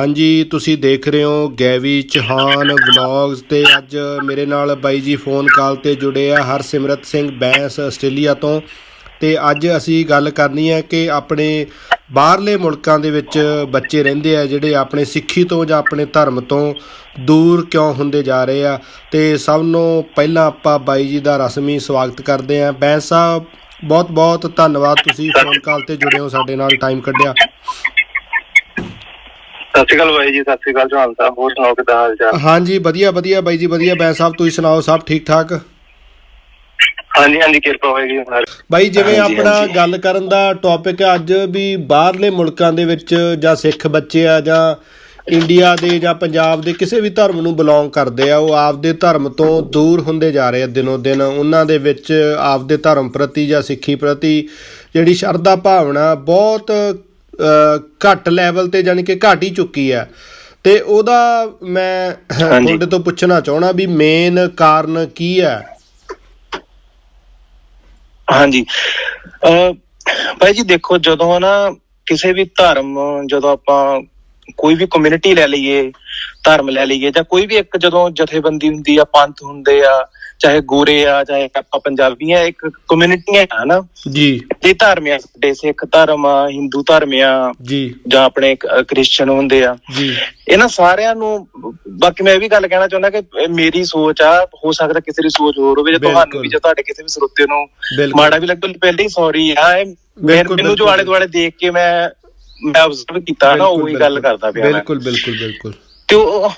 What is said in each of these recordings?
ਹਾਂਜੀ, ਤੁਸੀਂ ਦੇਖ ਰਹੇ ਹੋ ਗੈਵੀ ਚੌਹਾਨ ਵਲੌਗਸ ਤੇ ਅੱਜ ਮੇਰੇ ਨਾਲ ਬਾਈ ਜੀ ਫੋਨ ਕਾਲ ਤੇ ਜੁੜੇ ਆ ਹਰਸਿਮਰਤ ਸਿੰਘ ਬੈਂਸ ਆਸਟ੍ਰੇਲੀਆ ਤੋਂ। ਤੇ ਅੱਜ ਅਸੀਂ ਗੱਲ ਕਰਨੀ ਹੈ ਕਿ ਆਪਣੇ ਬਾਹਰਲੇ ਮੁਲਕਾਂ ਦੇ ਵਿੱਚ ਬੱਚੇ ਰਹਿੰਦੇ ਆ ਜਿਹੜੇ ਆਪਣੇ ਸਿੱਖੀ ਤੋਂ ਜਾਂ ਆਪਣੇ ਧਰਮ ਤੋਂ ਦੂਰ ਕਿਉਂ ਹੁੰਦੇ ਜਾ ਰਹੇ ਆ। ਤੇ ਸਭ ਨੂੰ ਪਹਿਲਾਂ ਆਪਾਂ ਬਾਈ ਜੀ ਦਾ ਰਸਮੀ ਸਵਾਗਤ ਕਰਦੇ ਆ ਬੈਂਸ ਸਾਹਿਬ ਬਹੁਤ ਬਹੁਤ ਧੰਨਵਾਦ ਤੁਸੀਂ ਫੋਨ ਕਾਲ ਤੇ ਜੁੜੇ ਹੋ ਸਾਡੇ ਨਾਲ ਟਾਈਮ ਕੱਢਿਆ। ਸਤਿ ਸ਼੍ਰੀ ਅਕਾਲ ਬਾਈ ਜੀ ਸਤਿ ਸ਼੍ਰੀ ਅਕਾਲ ਜਵਾਨ ਸਾਹਿਬ ਹੋਰ ਸੁਣਾਓ ਕਿਦਾਂ ਹਾਲ ਚਾਲ ਹਾਂਜੀ ਵਧੀਆ ਵਧੀਆ ਬਾਈ ਜੀ ਵਧੀਆ ਬੈਂਸ ਸਾਹਿਬ ਤੁਸੀਂ ਸੁਣਾਓ ਸਭ ਠੀਕ ਠਾਕ ਹਾਂਜੀ ਹਾਂਜੀ ਕਿਰਪਾ ਹੋਏਗੀ। ਬਾਈ ਜਿਵੇਂ ਆਪਣਾ। ਗੱਲ ਕਰਨ ਦਾ ਟੌਪਿਕ ਅੱਜ ਵੀ ਬਾਹਰਲੇ ਮੁਲਕਾਂ ਦੇ ਵਿੱਚ ਜਾਂ ਸਿੱਖ ਬੱਚੇ ਆ ਜਾਂ ਇੰਡੀਆ ਦੇ ਜਾਂ ਪੰਜਾਬ ਦੇ ਕਿਸੇ ਵੀ ਧਰਮ ਨੂੰ ਬਿਲੋਂਗ ਕਰਦੇ ਆ ਉਹ ਆਪਦੇ ਧਰਮ ਤੋਂ ਦੂਰ ਹੁੰਦੇ ਜਾ ਰਹੇ ਆ ਦਿਨੋ ਦਿਨ ਉਹਨਾਂ ਦੇ ਵਿੱਚ ਆਪਦੇ ਧਰਮ ਪ੍ਰਤੀ ਜਾਂ ਸਿੱਖੀ ਪ੍ਰਤੀ ਜਿਹੜੀ ਸ਼ਰਧਾ ਭਾਵਨਾ ਬਹੁਤ ਘੱਟ ਲੈਵਲ ਤੇ ਜਾਨੀ ਕਿ ਘਟ ਹੀ ਚੁੱਕੀ ਹੈ ਤੇ ਉਹਦਾ ਮੈਂ। ਤੁਹਾਡੇ ਤੋਂ ਪੁੱਛਣਾ ਚਾਹਣਾ ਵੀ ਮੇਨ ਕਾਰਨ ਕੀ ਹੈ ਹਾਂਜੀ। ਭਾਈ ਜੀ ਦੇਖੋ ਜਦੋਂ ਨਾ ਕਿਸੇ ਵੀ ਧਰਮ ਜਦੋਂ ਆਪਾਂ ਕੋਈ ਵੀ ਕਮਿਊਨਿਟੀ ਲੈ ਲਈਏ ਧਰਮ ਲੈ ਲਈਏ ਜਾਂ ਕੋਈ ਵੀ ਇੱਕ ਜਦੋਂ ਜਥੇਬੰਦੀ ਹੁੰਦੀ ਆ ਪੰਥ ਹੁੰਦੇ ਆ ਚਾਹੇ ਗੋਰੇ ਆ ਚਾਹੇ ਆਪਾਂ ਪੰਜਾਬੀ ਆ ਇੱਕ ਕਮਿਊਨਿਟੀਆਂ ਆ ਨਾ। ਜੀ। ਇਹ ਧਰਮ ਆ ਸਾਡੇ ਸਿੱਖ ਧਰਮ ਆ ਹਿੰਦੂ ਧਰਮ ਆ ਜੀ। ਜਾਂ ਆਪਣੇ ਕ੍ਰਿਸਚੀਅਨ ਹੁੰਦੇ ਆ। ਜੀ। ਇਹਨਾਂ ਸਾਰਿਆਂ ਨੂੰ ਬਾਕੀ ਮੈਂ ਇਹ ਵੀ ਗੱਲ ਕਹਿਣਾ ਚਾਹੁੰਦਾ ਕਿ ਮੇਰੀ ਸੋਚ ਆ ਹੋ ਸਕਦਾ ਕਿਸੇ ਦੀ ਸੋਚ ਹੋਰ ਹੋਵੇ ਜੇ ਤੁਹਾਨੂੰ। ਵੀ ਜੇ ਤੁਹਾਡੇ ਕਿਸੇ ਵੀ ਸਰੋਤੇ ਨੂੰ ਮਾੜਾ ਵੀ ਲੱਗਦਾ ਪਹਿਲੇ ਹੀ ਸੌਰੀ ਆ ਮੈਨੂੰ ਜੋ। ਆਲੇ ਦੁਆਲੇ ਦੇਖ ਕੇ ਮੈਂ ਮੈਂ ਆਬਜ਼ਰਵ ਕੀਤਾ ਨਾ ਉਹੀ ਗੱਲ ਕਰਦਾ ਪਿਆ ਬਿਲਕੁਲ ਬਿਲਕੁਲ ਬਿਲਕੁਲ। ਤੇ ਉਹ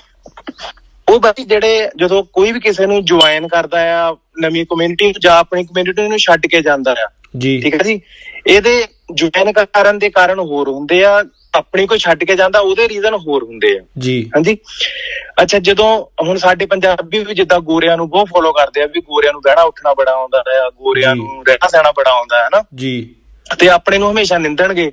ਉਹ ਬਾਕੀ ਜਿਹੜੇ ਜਦੋਂ ਕੋਈ ਵੀ ਕਿਸੇ ਨੂੰ ਜੁਆਇਨ ਕਰਦਾ ਆ ਨਵੀਂ ਕਮਿਊਨਿਟੀ ਜਾਂ ਆਪਣੀ ਕਮਿਊਨਿਟੀ ਨੂੰ ਛੱਡ ਕੇ ਜਾਂਦਾ ਆ ਜੀ। ਠੀਕ ਹੈ ਜੀ? ਇਹਦੇ ਜੁਆਇਨ ਕਰਨ ਦੇ ਕਾਰਨ ਹੋਰ ਹੁੰਦੇ ਆ ਆਪਣੀ ਕੋਈ ਛੱਡ ਕੇ ਜਾਂਦਾ ਉਹਦੇ ਰੀਜ਼ਨ ਹੋਰ ਹੁੰਦੇ ਆ। ਜੀ। ਹਾਂਜੀ? ਅੱਛਾ ਜਦੋਂ ਹੁਣ ਸਾਡੇ ਪੰਜਾਬੀ ਵੀ ਜਿੱਦਾਂ ਗੋਰਿਆਂ ਨੂੰ ਬਹੁਤ ਫੋਲੋ ਕਰਦੇ ਆ ਵੀ ਗੋਰਿਆਂ ਨੂੰ ਬਹਿਣਾ ਉੱਠਣਾ ਬੜਾ ਆਉਂਦਾ ਹੈ ਗੋਰਿਆਂ। ਨੂੰ ਰਹਿਣਾ ਸਹਿਣਾ ਬੜਾ ਆਉਂਦਾ ਹੈ ਨਾ? ਜੀ। ਤੇ ਆਪਣੇ ਨੂੰ ਹਮੇਸ਼ਾ ਨਿੰਦਣਗੇ।